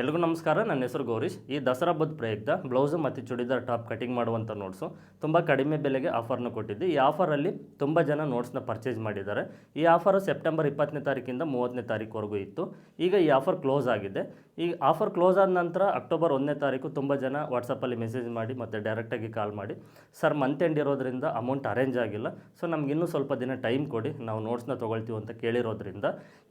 ಎಲ್ರಿಗೂ ನಮಸ್ಕಾರ, ನನ್ನ ಹೆಸರು ಗೌರೀಶ್. ಈ ದಸರಾ ಹಬ್ಬದ ಪ್ರಯುಕ್ತ ಬ್ಲೌಸು ಮತ್ತು ಚೂಡಿದಾರ್ ಟಾಪ್ ಕಟಿಂಗ್ ಮಾಡುವಂಥ ನೋಟ್ಸು ತುಂಬ ಕಡಿಮೆ ಬೆಲೆಗೆ ಆಫರ್ನ ಕೊಟ್ಟಿದ್ದು. ಈ ಆಫರಲ್ಲಿ ತುಂಬ ಜನ ನೋಟ್ಸ್ನ ಪರ್ಚೇಸ್ ಮಾಡಿದ್ದಾರೆ. ಈ ಆಫರು ಸೆಪ್ಟೆಂಬರ್ ಇಪ್ಪತ್ತನೇ ತಾರೀಕಿಂದ ಮೂವತ್ತನೇ ತಾರೀಕುವರೆಗೂ ಇತ್ತು. ಈಗ ಈ ಆಫರ್ ಕ್ಲೋಸ್ ಆಗಿದೆ. ಈ ಆಫರ್ ಕ್ಲೋಸ್ ಆದ ನಂತರ ಅಕ್ಟೋಬರ್ ಒಂದನೇ ತಾರೀಕು ತುಂಬ ಜನ ವಾಟ್ಸಪ್ಪಲ್ಲಿ ಮೆಸೇಜ್ ಮಾಡಿ ಮತ್ತು ಡೈರೆಕ್ಟಾಗಿ ಕಾಲ್ ಮಾಡಿ. ಸರ್ ಮಂತ್ ಎಂಡ್ ಇರೋದ್ರಿಂದ ಅಮೌಂಟ್ ಅರೇಂಜ್ ಆಗಿಲ್ಲ. ಸೊ ನಮ್ಗೆ ಇನ್ನೂ ಸ್ವಲ್ಪ ದಿನ ಟೈಮ್ ಕೊಡಿ. ನಾವು ನೋಟ್ಸ್ನ ತೊಗೊಳ್ತೀವಿ ಅಂತ ಕೇಳಿರೋದ್ರಿಂದ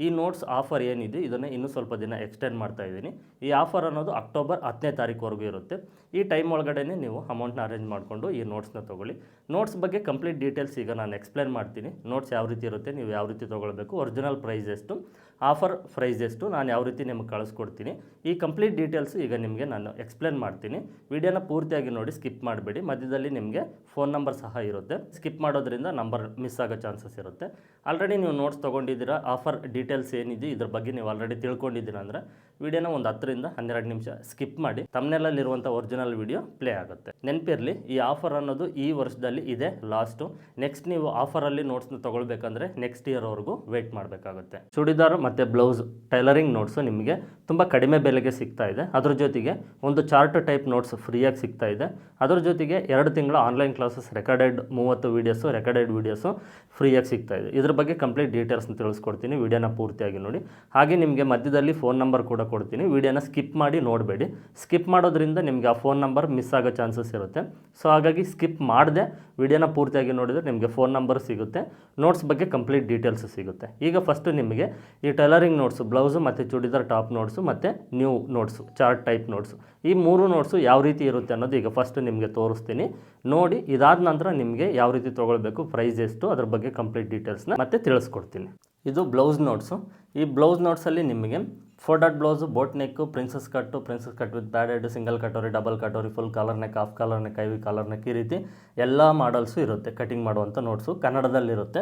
ಈ ನೋಟ್ಸ್ ಆಫರ್ ಏನಿದೆ, ಇದನ್ನು ಇನ್ನೂ ಸ್ವಲ್ಪ ದಿನ ಎಕ್ಸ್ಟೆಂಡ್ ಮಾಡ್ತಾ ಇದ್ದೀನಿ. ಈ ಆಫರ್ ಅನ್ನೋದು ಅಕ್ಟೋಬರ್ ಹತ್ತನೇ ತಾರೀಕುವರೆಗೂ ಇರುತ್ತೆ. ಈ ಟೈಮ್ ಒಳಗಡೆ ನೀವು ಅಮೌಂಟ್ನ ಅರೇಂಜ್ ಮಾಡಿಕೊಂಡು ಈ ನೋಟ್ಸ್ನ ತೊಗೊಳ್ಳಿ. ನೋಟ್ಸ್ ಬಗ್ಗೆ ಕಂಪ್ಲೀಟ್ ಡೀಟೇಲ್ಸ್ ಈಗ ನಾನು ಎಕ್ಸ್ಪ್ಲೇನ್ ಮಾಡ್ತೀನಿ. ನೋಟ್ಸ್ ಯಾವ ರೀತಿ ಇರುತ್ತೆ, ನೀವು ಯಾವ ರೀತಿ ತೊಗೊಳ್ಬೇಕು ಒರಿಜಿನಲ್ ಪ್ರೈಸ್ ಎಷ್ಟು ಆಫರ್ ಪ್ರೈಸ್ ಎಷ್ಟು ನಾನು ಯಾವ ರೀತಿ ನಿಮಗೆ ಕಳಿಸ್ಕೊಡ್ತೀನಿ. ಈ ಕಂಪ್ಲೀಟ್ ಡೀಟೇಲ್ಸ್ ಈಗ ನಿಮಗೆ ನಾನು ಎಕ್ಸ್ಪ್ಲೇನ್ ಮಾಡ್ತೀನಿ. ವಿಡಿಯೋನ ಪೂರ್ತಿಯಾಗಿ ನೋಡಿ ಸ್ಕಿಪ್ ಮಾಡಬೇಡಿ. ಮಧ್ಯದಲ್ಲಿ ನಿಮಗೆ ಫೋನ್ ನಂಬರ್ ಸಹ ಇರುತ್ತೆ. ಸ್ಕಿಪ್ ಮಾಡೋದ್ರಿಂದ ನಂಬರ್ ಮಿಸ್ ಆಗೋ ಚಾನ್ಸಸ್ ಇರುತ್ತೆ. ಆಲ್ರೆಡಿ ನೀವು ನೋಟ್ಸ್ ತೊಗೊಂಡಿದ್ದೀರಾ ಆಫರ್ ಡೀಟೇಲ್ಸ್ ಏನಿದೆ, ಇದ್ರ ಬಗ್ಗೆ ನೀವು ಆಲ್ರೆಡಿ ತಿಳ್ಕೊಂಡಿದ್ದೀರಾ ಅಂದರೆ ವಿಡಿಯೋನ ಒಂದು ಹತ್ತರಿಂದ ಹನ್ನೆರಡು ನಿಮಿಷ ಸ್ಕಿಪ್ ಮಾಡಿ. ತಮ್ಮನೆಲ್ಲಲ್ಲಿರುವಂಥ ಒರಿಜಿನಲ್ ವಿಡಿಯೋ ಪ್ಲೇ ಆಗುತ್ತೆ. ನೆನಪಿರಲಿ, ಈ ಆಫರ್ ಅನ್ನೋದು ಈ ವರ್ಷದಲ್ಲಿ ಇದೆ ಲಾಸ್ಟು ನೆಕ್ಸ್ಟ್ ನೀವು ಆಫರಲ್ಲಿ ನೋಟ್ಸ್ನ ತೊಗೊಳ್ಬೇಕಂದ್ರೆ ನೆಕ್ಸ್ಟ್ ಇಯರ್ವರೆಗೂ ವೆಯ್ಟ್ ಮಾಡಬೇಕಾಗುತ್ತೆ. ಚೂಡಿದಾರ್ ಮತ್ತು ಬ್ಲೌಸ್ ಟೈಲರಿಂಗ್ ನೋಟ್ಸು ನಿಮಗೆ ತುಂಬ ಕಡಿಮೆ ಬೆಲೆಗೆ ಸಿಗ್ತಾ ಇದೆ. ಅದ್ರ ಜೊತೆಗೆ ಒಂದು ಚಾರ್ಟ್ ಟೈಪ್ ನೋಟ್ಸ್ ಫ್ರೀಯಾಗಿ ಸಿಗ್ತಾ ಇದೆ. ಅದ್ರ ಜೊತೆಗೆ ಎರಡು ತಿಂಗಳ ಆನ್ಲೈನ್ ಕ್ಲಾಸಸ್ ರೆಕಾರ್ಡೆಡ್ ಮೂವತ್ತು ವೀಡಿಯೋಸು ರೆಕಾರ್ಡೆಡ್ ವೀಡಿಯೋಸು ಫ್ರೀಯಾಗಿ ಸಿಗ್ತಾ ಇದೆ. ಇದ್ರ ಬಗ್ಗೆ ಕಂಪ್ಲೀಟ್ ಡೀಟೇಲ್ಸ್ನ ತಿಳಿಸ್ಕೊಡ್ತೀನಿ. ವೀಡಿಯೋನ ಪೂರ್ತಿಯಾಗಿ ನೋಡಿ. ಹಾಗೆ ನಿಮಗೆ ಮಧ್ಯದಲ್ಲಿ ಫೋನ್ ನಂಬರ್ ಕೂಡ ಕೊಡ್ತೀನಿ. ವೀಡಿಯೋನ ಸ್ಕಿಪ್ ಮಾಡಿ ನೋಡಬೇಡಿ. ಸ್ಕಿಪ್ ಮಾಡೋದ್ರಿಂದ ನಿಮಗೆ ಆ ಫೋನ್ ನಂಬರ್ ಮಿಸ್ ಆಗೋ ಚಾನ್ಸಸ್ ಇರುತ್ತೆ. ಸೊ ಹಾಗಾಗಿ ಸ್ಕಿಪ್ ಮಾಡದೆ, ವಿಡಿಯೋನ ಪೂರ್ತಿಯಾಗಿ ನೋಡಿದರೆ ನಿಮಗೆ ಫೋನ್ ನಂಬರ್ ಸಿಗುತ್ತೆ. ನೋಟ್ಸ್ ಬಗ್ಗೆ ಕಂಪ್ಲೀಟ್ ಡೀಟೇಲ್ಸ್ ಸಿಗುತ್ತೆ. ಈಗ ಫಸ್ಟು ನಿಮಗೆ ಈ ಟೈಲರಿಂಗ್ ನೋಟ್ಸು ಬ್ಲೌಸು ಮತ್ತು ಚೂಡಿದಾರ್ ಟಾಪ್ ನೋಟ್ಸು ಮತ್ತು new notes, chart type notes. ಈ ಮೂರು ನೋಟ್ಸು ಯಾವ ರೀತಿ ಇರುತ್ತೆ ಅನ್ನೋದು ಈಗ ಫಸ್ಟ್ ನಿಮಗೆ ತೋರಿಸ್ತೀನಿ. ನೋಡಿ, ಇದಾದ ನಂತರ ನಿಮಗೆ ಯಾವ ರೀತಿ ತೊಗೊಳ್ಬೇಕು ಪ್ರೈಸ್ ಎಷ್ಟು, ಅದ್ರ ಬಗ್ಗೆ ಕಂಪ್ಲೀಟ್ ಡೀಟೇಲ್ಸ್ನ ಮತ್ತೆ ತಿಳಿಸ್ಕೊಡ್ತೀನಿ. ಇದು ಬ್ಲೌಸ್ ನೋಟ್ಸು ಈ ಬ್ಲೌಸ್ ನೋಟ್ಸಲ್ಲಿ ನಿಮಗೆ four dot blouse boat neck princess cut princess cut with padded single katori double katori full collar neck half collar neck ivy collar neck ಈ ರೀತಿ ಎಲ್ಲ ಮಾಡಲ್ಸು ಇರುತ್ತೆ ಕಟಿಂಗ್ ಮಾಡುವಂಥ ನೋಟ್ಸು ಕನ್ನಡದಲ್ಲಿರುತ್ತೆ.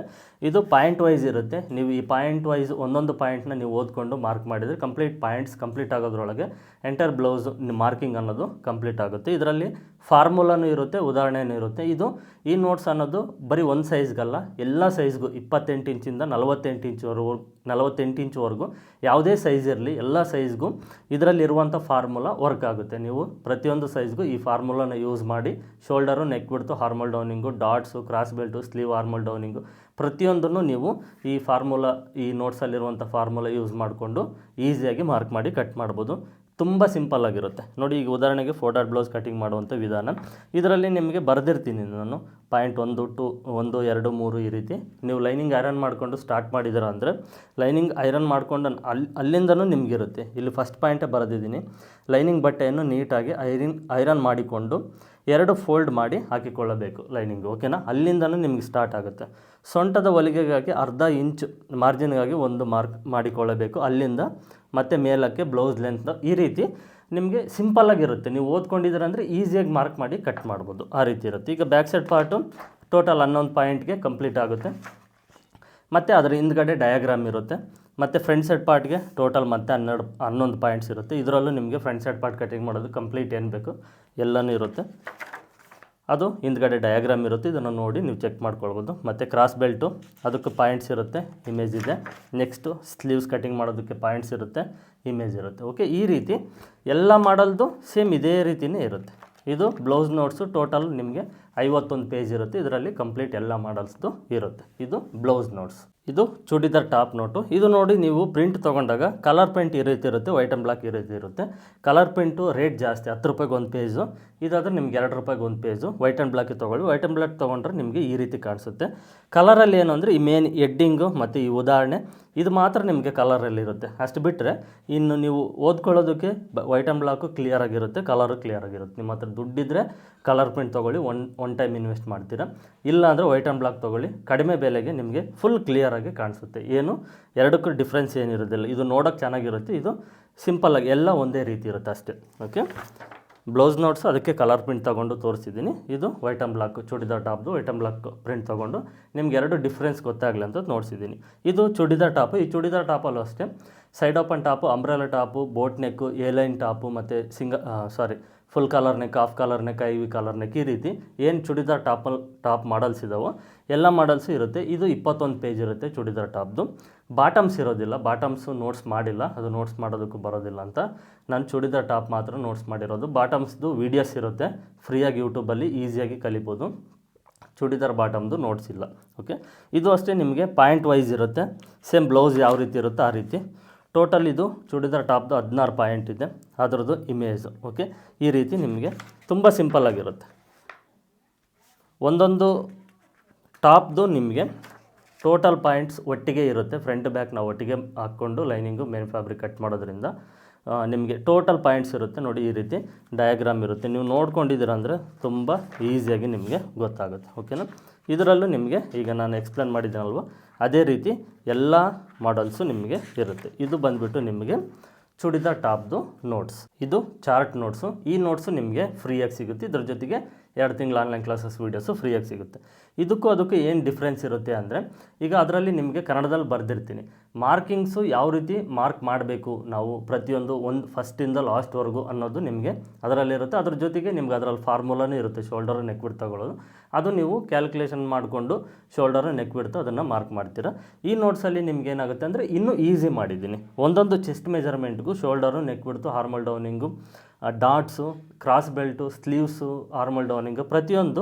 ಇದು ಪಾಯಿಂಟ್ ವೈಸ್ ಇರುತ್ತೆ. ನೀವು ಈ ಪಾಯಿಂಟ್ ವೈಸ್ ಒಂದೊಂದು ಪಾಯಿಂಟ್ನ ನೀವು ಓದ್ಕೊಂಡು ಮಾರ್ಕ್ ಮಾಡಿದರೆ ಕಂಪ್ಲೀಟ್ ಪಾಯಿಂಟ್ಸ್ ಕಂಪ್ಲೀಟ್ ಆಗೋದ್ರೊಳಗೆ ಎಂಟರ್ ಬ್ಲೌಸ್ ಮಾರ್ಕಿಂಗ್ ಅನ್ನೋದು ಕಂಪ್ಲೀಟ್ ಆಗುತ್ತೆ. ಇದರಲ್ಲಿ ಫಾರ್ಮುಲಾನು ಇರುತ್ತೆ, ಉದಾಹರಣೆನೂ ಇರುತ್ತೆ. ಇದು ಈ ನೋಟ್ಸ್ ಅನ್ನೋದು ಬರೀ ಒಂದು ಸೈಜ್ಗಲ್ಲ, ಎಲ್ಲ ಸೈಜ್ಗೂ, ಇಪ್ಪತ್ತೆಂಟು ಇಂಚಿಂದ ನಲವತ್ತೆಂಟು ಇಂಚ್ವರೆಗೂ ನಲವತ್ತೆಂಟು ಇಂಚ್ವರೆಗೂ ಯಾವುದೇ ಸೈಜ್ ಇರಲಿ, ಎಲ್ಲ ಸೈಜ್ಗೂ ಇದರಲ್ಲಿರುವಂಥ ಫಾರ್ಮುಲಾ ವರ್ಕ್ ಆಗುತ್ತೆ. ನೀವು ಪ್ರತಿಯೊಂದು ಸೈಜ್ಗೂ ಈ ಫಾರ್ಮುಲಾನ ಯೂಸ್ ಮಾಡಿ, shoulder neck width armhole downing darts cross belt sleeve armhole downing ಪ್ರತಿಯೊಂದನ್ನು ನೀವು ಈ ಫಾರ್ಮುಲಾ, ಈ ನೋಟ್ಸಲ್ಲಿರುವಂಥ ಫಾರ್ಮುಲಾ ಯೂಸ್ ಮಾಡಿಕೊಂಡು ಈಸಿಯಾಗಿ ಮಾರ್ಕ್ ಮಾಡಿ ಕಟ್ ಮಾಡ್ಬೋದು. ತುಂಬ ಸಿಂಪಲ್ ಆಗಿರುತ್ತೆ. ನೋಡಿ, ಈಗ ಉದಾಹರಣೆಗೆ ಫೋಟೋ ಬ್ಲೌಸ್ ಕಟಿಂಗ್ ಮಾಡುವಂಥ ವಿಧಾನ. ಇದರಲ್ಲಿ ನಿಮಗೆ ಬರೆದಿರ್ತೀನಿ ನಾನು. ಪಾಯಿಂಟ್ ಒಂದು ಟು ಒಂದು ಎರಡು ಮೂರು ಈ ರೀತಿ. ನೀವು ಲೈನಿಂಗ್ ಐರನ್ ಮಾಡಿಕೊಂಡು ಸ್ಟಾರ್ಟ್ ಮಾಡಿದ್ದೀರ ಅಂದರೆ ಲೈನಿಂಗ್ ಐರನ್ ಮಾಡ್ಕೊಂಡು ಅಲ್ಲಿ ಅಲ್ಲಿಂದನೂ ನಿಮಗಿರುತ್ತೆ. ಇಲ್ಲಿ ಫಸ್ಟ್ ಪಾಯಿಂಟೇ ಬರೆದಿದ್ದೀನಿ. ಲೈನಿಂಗ್ ಬಟ್ಟೆಯನ್ನು ನೀಟಾಗಿ ಐರಿನ್ ಐರನ್ ಮಾಡಿಕೊಂಡು ಎರಡು ಫೋಲ್ಡ್ ಮಾಡಿ ಹಾಕಿಕೊಳ್ಳಬೇಕು ಲೈನಿಂಗ್, ಓಕೆನಾ? ಅಲ್ಲಿಂದನೂ ನಿಮಗೆ ಸ್ಟಾರ್ಟ್ ಆಗುತ್ತೆ. ಸೊಂಟದ ಹೊಲಿಗೆಗಾಗಿ ಅರ್ಧ ಇಂಚ್ ಮಾರ್ಜಿನ್ಗಾಗಿ ಒಂದು ಮಾರ್ಕ್ ಮಾಡಿಕೊಳ್ಳಬೇಕು. ಅಲ್ಲಿಂದ ಮತ್ತು ಮೇಲಕ್ಕೆ ಬ್ಲೌಸ್ ಲೆಂತ್ ಈ ರೀತಿ ನಿಮಗೆ ಸಿಂಪಲ್ಲಾಗಿರುತ್ತೆ ನೀವು ಓದ್ಕೊಂಡಿದ್ದೀರ ಅಂದರೆ ಈಸಿಯಾಗಿ ಮಾರ್ಕ್ ಮಾಡಿ ಕಟ್ ಮಾಡ್ಬೋದು. ಆ ರೀತಿ ಇರುತ್ತೆ. ಈಗ ಬ್ಯಾಕ್ ಸೈಡ್ ಪಾರ್ಟು ಟೋಟಲ್ ಹನ್ನೊಂದು ಪಾಯಿಂಟ್ಗೆ ಕಂಪ್ಲೀಟ್ ಆಗುತ್ತೆ. ಮತ್ತು ಅದರ ಹಿಂದ್ಗಡೆ ಡಯಾಗ್ರಾಮ್ ಇರುತ್ತೆ. ಮತ್ತು ಫ್ರಂಟ್ ಸೈಡ್ ಪಾರ್ಟ್ಗೆ ಟೋಟಲ್ ಮತ್ತೆ ಹನ್ನೆರಡು, ಹನ್ನೊಂದು ಪಾಯಿಂಟ್ಸ್ ಇರುತ್ತೆ. ಇದರಲ್ಲೂ ನಿಮಗೆ ಫ್ರಂಟ್ ಸೈಡ್ ಪಾರ್ಟ್ ಕಟಿಂಗ್ ಮಾಡೋದು ಕಂಪ್ಲೀಟ್ ಏನು ಬೇಕು ಎಲ್ಲನೂ ಇರುತ್ತೆ. ಅದು ಹಿಂದ್ಗಡೆ ಡಯಾಗ್ರಾಮ್ ಇರುತ್ತೆ. ಇದನ್ನು ನೋಡಿ ನೀವು ಚೆಕ್ ಮಾಡ್ಕೊಳ್ಬೋದು. ಮತ್ತು ಕ್ರಾಸ್ ಬೆಲ್ಟು ಅದಕ್ಕೆ ಪಾಯಿಂಟ್ಸ್ ಇರುತ್ತೆ ಇಮೇಜ್ ಇದೆ. ನೆಕ್ಸ್ಟು ಸ್ಲೀವ್ಸ್ ಕಟಿಂಗ್ ಮಾಡೋದಕ್ಕೆ ಪಾಯಿಂಟ್ಸ್ ಇರುತ್ತೆ ಇಮೇಜ್ ಇರುತ್ತೆ. ಓಕೆ ಈ ರೀತಿ ಎಲ್ಲ ಮಾಡಲ್ದು ಸೇಮ್ ಇದೇ ರೀತಿಯೇ ಇರುತ್ತೆ. ಇದು ಬ್ಲೌಸ್ ನೋಟ್ಸು ಟೋಟಲ್ ನಿಮಗೆ ಐವತ್ತೊಂದು ಪೇಜ್ ಇರುತ್ತೆ. ಇದರಲ್ಲಿ ಕಂಪ್ಲೀಟ್ ಎಲ್ಲ ಮಾಡಲ್ಸ್ದು ಇರುತ್ತೆ. ಇದು ಬ್ಲೌಸ್ ನೋಟ್ಸ್ ಇದು ಚೂಡಿದಾರ್ ಟಾಪ್ ನೋಟು ಇದು ನೋಡಿ ನೀವು ಪ್ರಿಂಟ್ ತೊಗೊಂಡಾಗ ಕಲರ್ ಪ್ರಿಂಟ್ ಈ ರೀತಿ ಇರುತ್ತೆ ವೈಟ್ ಆ್ಯಂಡ್ ಬ್ಲಾಕ್ ಈ ರೀತಿ ಇರುತ್ತೆ. ಕಲರ್ ಪ್ರಿಂಟು ರೇಟ್ ಜಾಸ್ತಿ, ಹತ್ತು ರೂಪಾಯಿಗೆ ಒಂದು ಪೇಜು ಇದಾದರೆ ನಿಮ್ಗೆ ಎರಡು ರೂಪಾಯಿಗೆ ಒಂದು ಪೇಜು ವೈಟ್ ಆ್ಯಂಡ್ ಬ್ಲ್ಯಾಕಿಗೆ ತೊಗೊಳ್ಳಿ. ವೈಟ್ ಆ್ಯಂಡ್ ಬ್ಲಾಕ್ ತೊಗೊಂಡ್ರೆ ನಿಮಗೆ ಈ ರೀತಿ ಕಾಣಿಸುತ್ತೆ. ಕಲರಲ್ಲಿ ಏನು ಅಂದರೆ ಈ ಮೇನ್ ಎಡ್ಡಿಂಗು ಮತ್ತು ಈ ಉದಾಹರಣೆ, ಇದು ಮಾತ್ರ ನಿಮಗೆ ಕಲರಲ್ಲಿ ಇರುತ್ತೆ. ಅಷ್ಟು ಬಿಟ್ಟರೆ ಇನ್ನು ನೀವು ಓದ್ಕೊಳ್ಳೋದಕ್ಕೆ ವೈಟ್ ಆ್ಯಂಡ್ ಬ್ಲಾಕು ಕ್ಲಿಯರ್ ಆಗಿರುತ್ತೆ ಕಲರು ಕ್ಲಿಯರ್ ಆಗಿರುತ್ತೆ. ನಿಮ್ಮ ಹತ್ರ ದುಡ್ಡಿದ್ರೆ ಕಲರ್ ಪ್ರಿಂಟ್ ತೊಗೊಳ್ಳಿ, ಒನ್ ಒನ್ ಟೈಮ್ ಇನ್ವೆಸ್ಟ್ ಮಾಡ್ತೀರಾ. ಇಲ್ಲಾಂದರೆ ವೈಟ್ ಆ್ಯಂಡ್ ಬ್ಲಾಕ್ ತೊಗೊಳ್ಳಿ. ಕಡಿಮೆ ಬೆಲೆಗೆ ನಿಮಗೆ ಫುಲ್ ಕ್ಲಿಯರಾಗಿ ಕಾಣಿಸುತ್ತೆ. ಏನು? ಎರಡಕ್ಕೂ ಡಿಫ್ರೆನ್ಸ್ ಏನಿರೋದಿಲ್ಲ. ಇದು ನೋಡೋಕ್ಕೆ ಚೆನ್ನಾಗಿರುತ್ತೆ. ಇದು ಸಿಂಪಲ್ಲಾಗಿ ಎಲ್ಲ ಒಂದೇ ರೀತಿ ಇರುತ್ತೆ ಅಷ್ಟೇ. ಓಕೆ ಬ್ಲೌಸ್ ನೋಟ್ಸ್ ಅದಕ್ಕೆ ಕಲರ್ ಪ್ರಿಂಟ್ ತೊಗೊಂಡು ತೋರಿಸಿದ್ದೀನಿ. ಇದು ವೈಟ್ ಆ್ಯಂಡ್ ಬ್ಲಾಕ್ ಚೂಡಿದಾರ್ ಟಾಪ್ದು ವೈಟ್ ಆ್ಯಂಡ್ ಬ್ಲಾಕ್ ಪ್ರಿಂಟ್ ತೊಗೊಂಡು ನಿಮ್ಗೆ ಎರಡು ಡಿಫ್ರೆನ್ಸ್ ಗೊತ್ತಾಗಲಿ ಅಂತ ನೋಡಿಸಿದ್ದೀನಿ. ಇದು ಚೂಡಿದಾರ್ ಟಾಪು. ಈ ಚೂಡಿದಾರ್ ಟಾಪಲ್ಲೂ ಅಷ್ಟೇ. Side open top umbrella top boat neck A line line top, ಮತ್ತು ಸಿಂಗ ಸಾರಿ full collar neck half collar neck I V collar neck ಈ ರೀತಿ ಏನು ಚೂಡಿದಾರ್ ಟಾಪಲ್ ಟಾಪ್ ಮಾಡಲ್ಸ್ ಇದಾವೋ ಎಲ್ಲ ಮಾಡಲ್ಸು ಇರುತ್ತೆ. ಇದು ಇಪ್ಪತ್ತೊಂದು ಪೇಜ್ ಇರುತ್ತೆ ಚೂಡಿದಾರ್ ಟಾಪ್ದು. ಬಾಟಮ್ಸ್ ಇರೋದಿಲ್ಲ. ಬಾಟಮ್ಸು ನೋಟ್ಸ್ ಮಾಡಿಲ್ಲ. ಅದು ನೋಟ್ಸ್ ಮಾಡೋದಕ್ಕೂ ಬರೋದಿಲ್ಲ ಅಂತ. ನಾನು ಚೂಡಿದಾರ್ ಟಾಪ್ ಮಾತ್ರ ನೋಟ್ಸ್ ಮಾಡಿರೋದು. ಬಾಟಮ್ಸ್ದು ವೀಡಿಯೋಸ್ ಇರುತ್ತೆ. ಫ್ರೀಯಾಗಿ ಯೂಟ್ಯೂಬಲ್ಲಿ ಈಸಿಯಾಗಿ ಕಲಿಬೋದು. ಚೂಡಿದಾರ್ ಬಾಟಮ್ದು ನೋಟ್ಸ್ ಇಲ್ಲ. ಓಕೆ ಇದು ಅಷ್ಟೇ ನಿಮಗೆ ಪಾಯಿಂಟ್ ವೈಸ್ ಇರುತ್ತೆ. ಸೇಮ್ ಬ್ಲೌಸ್ ಯಾವ ರೀತಿ ಇರುತ್ತೋ ಆ ರೀತಿ. ಟೋಟಲ್ ಇದು ಚೂಡಿದಾರ್ ಟಾಪ್ದು ಹದಿನಾರು ಪಾಯಿಂಟ್ ಇದೆ. ಅದರದ್ದು ಇಮೇಜು ಓಕೆ ಈ ರೀತಿ ನಿಮಗೆ ತುಂಬ ಸಿಂಪಲ್ ಆಗಿರುತ್ತೆ. ಒಂದೊಂದು ಟಾಪ್ದು ನಿಮಗೆ ಟೋಟಲ್ ಪಾಯಿಂಟ್ಸ್ ಒಟ್ಟಿಗೆ ಇರುತ್ತೆ. ಫ್ರಂಟ್ ಬ್ಯಾಕ್ ನಾವು ಒಟ್ಟಿಗೆ ಹಾಕ್ಕೊಂಡು ಲೈನಿಂಗು ಮೇನ್ ಫ್ಯಾಬ್ರಿಕ್ ಕಟ್ ಮಾಡೋದ್ರಿಂದ. ನಿಮಗೆ ಟೋಟಲ್ ಪಾಯಿಂಟ್ಸ್ ಇರುತ್ತೆ ನೋಡಿ ಈ ರೀತಿ ಡಯಾಗ್ರಾಮ್ ಇರುತ್ತೆ. ನೀವು ನೋಡ್ಕೊಂಡಿದ್ದೀರ ಅಂದರೆ ತುಂಬ ಈಸಿಯಾಗಿ ನಿಮಗೆ ಗೊತ್ತಾಗುತ್ತೆ ಓಕೆನಾ ಇದರಲ್ಲೂ ನಿಮಗೆ ಈಗ ನಾನು ಎಕ್ಸ್ಪ್ಲೇನ್ ಮಾಡಿದ್ದೀನಲ್ವ? ಅದೇ ರೀತಿ ಎಲ್ಲ ಮಾಡಲ್ಸು ನಿಮಗೆ ಇರುತ್ತೆ. ಇದು ಬಂದುಬಿಟ್ಟು ನಿಮಗೆ ಚುಡಿದ ಟಾಪ್ದು ನೋಟ್ಸ್ ಇದು ಚಾರ್ಟ್ ನೋಟ್ಸು ಈ ನೋಟ್ಸು ನಿಮಗೆ ಫ್ರೀಯಾಗಿ ಸಿಗುತ್ತೆ. ಇದ್ರ ಜೊತೆಗೆ ಎರಡು ತಿಂಗಳು ಆನ್ಲೈನ್ ಕ್ಲಾಸಸ್ ವೀಡಿಯೋಸು ಫ್ರೀಯಾಗಿ ಸಿಗುತ್ತೆ. ಇದಕ್ಕೂ ಅದಕ್ಕೂ ಏನು ಡಿಫ್ರೆನ್ಸ್ ಇರುತ್ತೆ ಅಂದರೆ, ಈಗ ಅದರಲ್ಲಿ ನಿಮಗೆ ಕನ್ನಡದಲ್ಲಿ ಬರೆದಿರ್ತೀನಿ. ಮಾರ್ಕಿಂಗ್ಸು ಯಾವ ರೀತಿ ಮಾರ್ಕ್ ಮಾಡಬೇಕು ನಾವು ಪ್ರತಿಯೊಂದು ಒಂದು ಫಸ್ಟಿಂದ ಲಾಸ್ಟ್ವರೆಗೂ ಅನ್ನೋದು ನಿಮಗೆ ಅದರಲ್ಲಿರುತ್ತೆ. ಅದ್ರ ಜೊತೆಗೆ ನಿಮ್ಗೆ ಅದರಲ್ಲಿ ಫಾರ್ಮುಲಾನೂ ಇರುತ್ತೆ ಶೋಲ್ಡರ್ ನೆಕ್ ಬಿಡ್ ತಗೊಳ್ಳೋದು. ಅದು ನೀವು ಕ್ಯಾಲ್ಕುಲೇಷನ್ ಮಾಡಿಕೊಂಡು ಶೋಲ್ಡರ್ ನೆಕ್ ಬಿಡ್ತು ಅದನ್ನು ಮಾರ್ಕ್ ಮಾಡ್ತೀರಾ. ಈ ನೋಟ್ಸಲ್ಲಿ ನಿಮ್ಗೆ ಏನಾಗುತ್ತೆ ಅಂದರೆ ಇನ್ನೂ ಈಸಿ ಮಾಡಿದ್ದೀನಿ. ಒಂದೊಂದು chest ಮೆಜರ್ಮೆಂಟ್ಗೂ shoulder neck width armhole downing darts cross belt sleeves armhole downing ಪ್ರತಿಯೊಂದು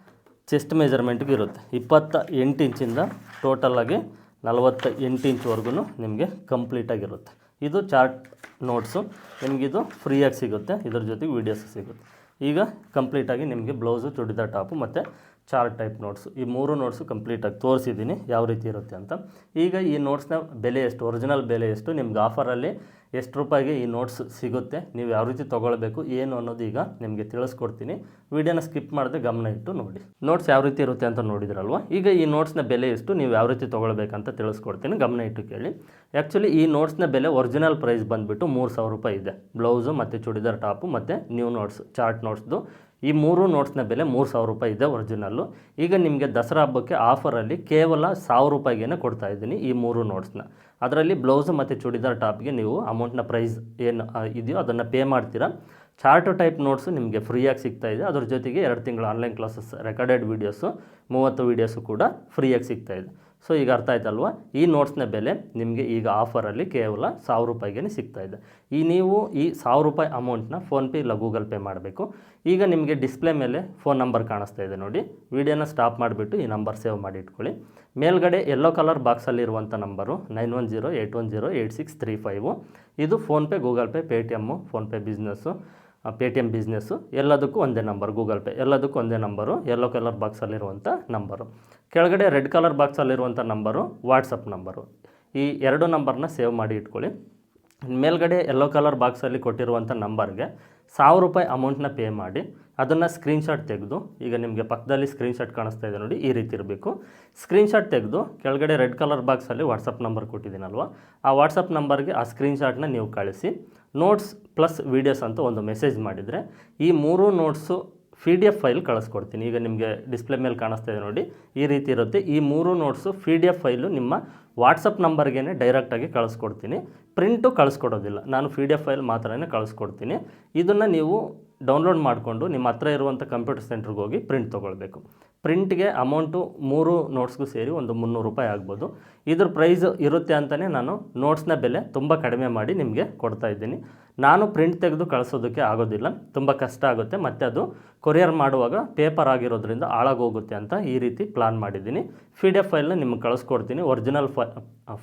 ಚೆಸ್ಟ್ ಮೆಜರ್ಮೆಂಟ್ಗೆ ಇರುತ್ತೆ. ಇಪ್ಪತ್ತ ಎಂಟು ಇಂಚಿಂದ ಟೋಟಲಾಗಿ ನಲವತ್ತ ಎಂಟು ಇಂಚ್ವರೆಗೂ ನಿಮಗೆ ಕಂಪ್ಲೀಟಾಗಿರುತ್ತೆ ಇದು ಚಾರ್ಟ್ ನೋಟ್ಸು ನಿಮಗಿದು ಫ್ರೀಯಾಗಿ ಸಿಗುತ್ತೆ. ಇದ್ರ ಜೊತೆಗೆ ವಿಡಿಯೋಸ್ ಸಿಗುತ್ತೆ. ಈಗ ಕಂಪ್ಲೀಟಾಗಿ ನಿಮಗೆ ಬ್ಲೌಸು ಚೂಡಿದಾರ್ ಟಾಪು ಮತ್ತು ಚಾರ್ಟ್ ಟೈಪ್ ನೋಟ್ಸು ಈ ಮೂರು ನೋಟ್ಸು ಕಂಪ್ಲೀಟಾಗಿ ತೋರಿಸಿದ್ದೀನಿ. ಯಾವ ರೀತಿ ಇರುತ್ತೆ ಅಂತ. ಈಗ ಈ ನೋಟ್ಸ್ನ ಬೆಲೆ ಎಷ್ಟು? ಒರಿಜಿನಲ್ ಬೆಲೆ ಎಷ್ಟು? ನಿಮ್ಗೆ ಆಫರಲ್ಲಿ ಎಷ್ಟು ರೂಪಾಯಿಗೆ ಈ ನೋಟ್ಸ್ ಸಿಗುತ್ತೆ, ನೀವು ಯಾವ ರೀತಿ ತೊಗೊಳ್ಬೇಕು, ಏನು ಅನ್ನೋದು ಈಗ ನಿಮಗೆ ತಿಳಿಸ್ಕೊಡ್ತೀನಿ. ವಿಡಿಯೋನ ಸ್ಕಿಪ್ ಮಾಡದೆ ಗಮನ ಇಟ್ಟು ನೋಡಿ. ನೋಟ್ಸ್ ಯಾವ ರೀತಿ ಇರುತ್ತೆ ಅಂತ ನೋಡಿದ್ರಲ್ವ? ಈಗ ಈ ನೋಟ್ಸ್ನ ಬೆಲೆ ಎಷ್ಟು, ನೀವು ಯಾವ ರೀತಿ ತೊಗೊಳ್ಬೇಕಂತ ತಿಳಿಸ್ಕೊಡ್ತೀನಿ. ಗಮನ ಇಟ್ಟು ಕೇಳಿ. ಆ್ಯಕ್ಚುಲಿ ಈ ನೋಟ್ಸ್ನ ಬೆಲೆ ಒರಿಜಿನಲ್ ಪ್ರೈಸ್ ಬಂದುಬಿಟ್ಟು ಮೂರು ಸಾವಿರ ರೂಪಾಯಿ ಇದೆ. ಬ್ಲೌಸು ಮತ್ತು ಚೂಡಿದಾರ್ ಟಾಪು ಮತ್ತು ನ್ಯೂ ನೋಟ್ಸ್ ಚಾರ್ಟ್ ನೋಟ್ಸ್ದು ಈ ಮೂರು ನೋಟ್ಸ್ನ ಬೆಲೆ ಮೂರು ಸಾವಿರ ರೂಪಾಯಿ ಇದೆ ಒರಿಜಿನಲ್ಲು. ಈಗ ನಿಮಗೆ ದಸರಾ ಹಬ್ಬಕ್ಕೆ ಆಫರಲ್ಲಿ ಕೇವಲ ಸಾವಿರ ರೂಪಾಯಿಗೇನೆ ಕೊಡ್ತಾ ಇದ್ದೀನಿ ಈ ಮೂರು ನೋಟ್ಸ್ನ. ಅದರಲ್ಲಿ ಬ್ಲೌಸ್ ಮತ್ತು ಚೂಡಿದಾರ್ ಟಾಪ್ಗೆ ನೀವು ಅಮೌಂಟ್ನ ಪ್ರೈಸ್ ಏನು ಇದೆಯೋ ಅದನ್ನು ಪೇ ಮಾಡ್ತೀರಾ. ಚಾರ್ಟ್ ಟೈಪ್ ನೋಟ್ಸು ನಿಮಗೆ ಫ್ರೀಯಾಗಿ ಸಿಗ್ತಾ ಇದೆ. ಅದ್ರ ಜೊತೆಗೆ ಎರಡು ತಿಂಗಳು ಆನ್ಲೈನ್ ಕ್ಲಾಸಸ್, ರೆಕಾರ್ಡೆಡ್ ವೀಡಿಯೋಸು, ಮೂವತ್ತು ವೀಡಿಯೋಸು ಕೂಡ ಫ್ರೀಯಾಗಿ ಸಿಗ್ತಾ ಇದೆ. ಸೊ ಈಗ ಅರ್ಥ ಆಯ್ತಲ್ವಾ? ಈ ನೋಟ್ಸ್ನ ಬೆಲೆ ನಿಮಗೆ ಈಗ ಆಫರಲ್ಲಿ ಕೇವಲ ಸಾವಿರ ರೂಪಾಯಿಗೆ ಸಿಗ್ತಾ ಇದೆ. ಈ ನೀವು ಈ ಸಾವಿರ ರೂಪಾಯಿ ಅಮೌಂಟ್ನ ಫೋನ್ಪೇ ಇಲ್ಲ ಗೂಗಲ್ ಪೇ ಮಾಡಬೇಕು. ಈಗ ನಿಮಗೆ ಡಿಸ್ಪ್ಲೇ ಮೇಲೆ ಫೋನ್ ನಂಬರ್ ಕಾಣಿಸ್ತಾ ಇದೆ ನೋಡಿ. ವಿಡಿಯೋನ ಸ್ಟಾಪ್ ಮಾಡಿಬಿಟ್ಟು ಈ ನಂಬರ್ ಸೇವ್ ಮಾಡಿ ಇಟ್ಕೊಳ್ಳಿ. ಮೇಲ್ಗಡೆ ಎಲ್ಲೋ colour ಬಾಕ್ಸಲ್ಲಿರುವಂಥ number nine one zero eight one zero eight six three five ಇದು PhonePe Google Pay Paytm PhonePe business Paytm business ಎಲ್ಲದಕ್ಕೂ ಒಂದೇ ನಂಬರ್ ಗೂಗಲ್ ಪೇ ಎಲ್ಲದಕ್ಕೂ ಒಂದೇ ನಂಬರು ಯೆಲ್ಲೋ ಕಲರ್ ಬಾಕ್ಸಲ್ಲಿರುವಂಥ ನಂಬರು ಕೆಳಗಡೆ ರೆಡ್ ಕಲರ್ ಬಾಕ್ಸಲ್ಲಿರುವಂಥ ನಂಬರು ವಾಟ್ಸಪ್ ನಂಬರು ಈ ಎರಡು ನಂಬರ್ನ ಸೇವ್ ಮಾಡಿ ಇಟ್ಕೊಳ್ಳಿ. ಮೇಲ್ಗಡೆ ಯೆಲ್ಲೋ ಕಲರ್ ಬಾಕ್ಸಲ್ಲಿ ಕೊಟ್ಟಿರುವಂಥ ನಂಬರ್ಗೆ ಸಾವಿರ ರೂಪಾಯಿ ಅಮೌಂಟ್ನ ಪೇ ಮಾಡಿ, ಅದನ್ನು ಸ್ಕ್ರೀನ್ಶಾಟ್ ತೆಗೆದು, ಈಗ ನಿಮಗೆ ಪಕ್ಕದಲ್ಲಿ ಸ್ಕ್ರೀನ್ಶಾಟ್ ಕಾಣಿಸ್ತಾ ಇದೆ ನೋಡಿ, ಈ ರೀತಿ ಇರಬೇಕು. ಸ್ಕ್ರೀನ್ಶಾಟ್ ತೆಗೆದು, ಕೆಳಗಡೆ ರೆಡ್ ಕಲರ್ ಬಾಕ್ಸಲ್ಲಿ ವಾಟ್ಸಪ್ ನಂಬರ್ ಕೊಟ್ಟಿದ್ದೀನಲ್ವ, ಆ ವಾಟ್ಸಪ್ ನಂಬರ್ಗೆ ಆ ಸ್ಕ್ರೀನ್ಶಾಟ್ನ ನೀವು ಕಳಿಸಿ. ನೋಟ್ಸ್ ಪ್ಲಸ್ ವೀಡಿಯೋಸ್ ಅಂತ ಒಂದು ಮೆಸೇಜ್ ಮಾಡಿದರೆ, ಈ ಮೂರು notes P D F file ಕಳಿಸ್ಕೊಡ್ತೀನಿ. ಈಗ ನಿಮಗೆ ಡಿಸ್ಪ್ಲೇ ಮೇಲೆ ಕಾಣಿಸ್ತಾ ಇದೆ ನೋಡಿ. ಈ ರೀತಿ ಇರುತ್ತೆ. ಈ ಮೂರು notes P D F file ನಿಮ್ಮ ವಾಟ್ಸಪ್ ನಂಬರ್ಗೆ ಡೈರೆಕ್ಟಾಗಿ ಕಳಿಸ್ಕೊಡ್ತೀನಿ. ಪ್ರಿಂಟು ಕಳಿಸ್ಕೊಡೋದಿಲ್ಲ. ನಾನು ಪಿ ಡಿ ಎಫ್ ಫೈಲ್ ಮಾತ್ರನೇ ಕಳಿಸ್ಕೊಡ್ತೀನಿ. ಇದನ್ನು ನೀವು ಡೌನ್ಲೋಡ್ ಮಾಡಿಕೊಂಡು ನಿಮ್ಮ ಹತ್ರ ಇರುವಂಥ ಕಂಪ್ಯೂಟರ್ ಸೆಂಟ್ರಿಗೆ ಹೋಗಿ ಪ್ರಿಂಟ್ ತೊಗೊಳ್ಬೇಕು. ಪ್ರಿಂಟ್ಗೆ ಅಮೌಂಟು ಮೂರು ನೋಟ್ಸ್ಗೂ ಸೇರಿ ಒಂದು ಮುನ್ನೂರು ರೂಪಾಯಿ ಆಗ್ಬೋದು. ಇದ್ರ ಪ್ರೈಸ್ ಇರುತ್ತೆ ಅಂತಲೇ ನಾನು ನೋಟ್ಸ್ನ ಬೆಲೆ ತುಂಬ ಕಡಿಮೆ ಮಾಡಿ ನಿಮಗೆ ಕೊಡ್ತಾ ಇದ್ದೀನಿ. ನಾನು ಪ್ರಿಂಟ್ ತೆಗೆದು ಕಳಿಸೋದಕ್ಕೆ ಆಗೋದಿಲ್ಲ. ತುಂಬ ಕಷ್ಟ ಆಗುತ್ತೆ. ಮತ್ತು ಅದು ಕೊರಿಯರ್ ಮಾಡುವಾಗ ಪೇಪರ್ ಆಗಿರೋದ್ರಿಂದ ಹಾಳಾಗೋಗುತ್ತೆ ಅಂತ ಈ ರೀತಿ ಪ್ಲಾನ್ ಮಾಡಿದ್ದೀನಿ. ಪಿ ಡಿ ಎಫ್ ಫೈಲ್ನ ನಿಮ್ಗೆ ಕಳಿಸ್ಕೊಡ್ತೀನಿ. ಒರಿಜಿನಲ್ ಫೈ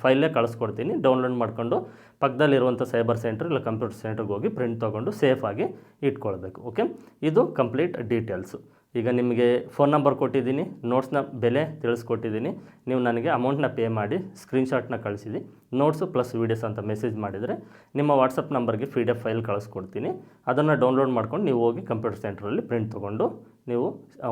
ಫೈಲೇ ಕಳಿಸ್ಕೊಡ್ತೀನಿ. ಡೌನ್ಲೋಡ್ ಮಾಡಿಕೊಂಡು ಪಕ್ಕದಲ್ಲಿರುವಂಥ ಸೈಬರ್ ಸೆಂಟ್ರ್ ಇಲ್ಲ ಕಂಪ್ಯೂಟರ್ ಸೆಂಟ್ರಿಗೆ ಹೋಗಿ ಪ್ರಿಂಟ್ ತೊಗೊಂಡು ಸೇಫಾಗಿ ಇಟ್ಕೊಳ್ಬೇಕು. ಓಕೆ? ಇದು ಕಂಪ್ಲೀಟ್ ಡೀಟೇಲ್ಸು. ಈಗ ನಿಮಗೆ ಫೋನ್ ನಂಬರ್ ಕೊಟ್ಟಿದ್ದೀನಿ ನೋಟ್ಸ್ನ ಬೆಲೆ ತಿಳಿಸ್ಕೊಟ್ಟಿದ್ದೀನಿ. ನೀವು ನನಗೆ ಅಮೌಂಟ್ನ ಪೇ ಮಾಡಿ ಸ್ಕ್ರೀನ್ಶಾಟ್ನ ಕಳಿಸಿದಿ ನೋಟ್ಸು ಪ್ಲಸ್ ವೀಡಿಯೋಸ್ ಅಂತ ಮೆಸೇಜ್ ಮಾಡಿದರೆ ನಿಮ್ಮ ವಾಟ್ಸಪ್ ನಂಬರ್ಗೆ ಪಿ ಡಿ ಎಫ್ ಫೈಲ್ ಕಳಿಸ್ಕೊಡ್ತೀನಿ. ಅದನ್ನು ಡೌನ್ಲೋಡ್ ಮಾಡ್ಕೊಂಡು ನೀವು ಹೋಗಿ ಕಂಪ್ಯೂಟರ್ ಸೆಂಟ್ರಲ್ಲಿ ಪ್ರಿಂಟ್ ತೊಗೊಂಡು ನೀವು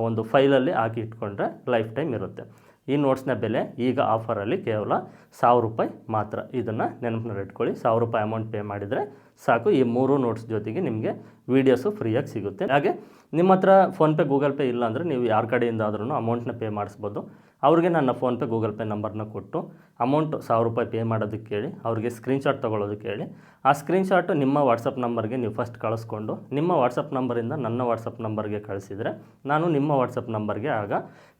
ಒಂದು ಫೈಲಲ್ಲಿ ಹಾಕಿ ಇಟ್ಕೊಂಡ್ರೆ ಲೈಫ್ ಟೈಮ್ ಇರುತ್ತೆ. ಈ ನೋಟ್ಸ್ನ ಬೆಲೆ ಈಗ ಆಫರಲ್ಲಿ ಕೇವಲ ಸಾವಿರ ರೂಪಾಯಿ ಮಾತ್ರ. ಇದನ್ನು ನೆನಪಿನಲ್ಲಿ ಇಟ್ಕೊಳ್ಳಿ ಸಾವಿರ ರೂಪಾಯಿ ಅಮೌಂಟ್ ಪೇ ಮಾಡಿದರೆ ಸಾಕು. ಈ ಮೂರು ನೋಟ್ಸ್ ಜೊತೆಗೆ ನಿಮಗೆ ವೀಡಿಯೋಸು ಫ್ರೀಯಾಗಿ ಸಿಗುತ್ತೆ. ಹಾಗೆ ನಿಮ್ಮ ಹತ್ರ ಫೋನ್ಪೇ ಗೂಗಲ್ ಪೇ ಇಲ್ಲ ಅಂದರೆ ನೀವು ಯಾರ ಕಡೆಯಿಂದ ಆದ್ರೂ ಅಮೌಂಟ್ನ ಪೇ ಮಾಡಿಸ್ಬೋದು. ಅವ್ರಿಗೆ ನನ್ನ ಫೋನ್ಪೇ ಗೂಗಲ್ ಪೇ ನಂಬರ್ನ ಕೊಟ್ಟು ಅಮೌಂಟ್ ಸಾವಿರ ರೂಪಾಯಿ ಪೇ ಮಾಡೋದಕ್ಕೆ ಹೇಳಿ ಅವ್ರಿಗೆ ಸ್ಕ್ರೀನ್ಶಾಟ್ ತೊಗೊಳೋದಕ್ಕೆ ಹೇಳಿ ಆ ಸ್ಕ್ರೀನ್ಶಾಟು ನಿಮ್ಮ ವಾಟ್ಸಪ್ ನಂಬರ್ಗೆ ನೀವು ಫಸ್ಟ್ ಕಳಿಸ್ಕೊಂಡು, ನಿಮ್ಮ ವಾಟ್ಸಪ್ ನಂಬರಿಂದ ನನ್ನ ವಾಟ್ಸಪ್ ನಂಬರ್ಗೆ ಕಳಿಸಿದರೆ ನಾನು ನಿಮ್ಮ ವಾಟ್ಸಪ್ ನಂಬರ್ಗೆ ಆಗ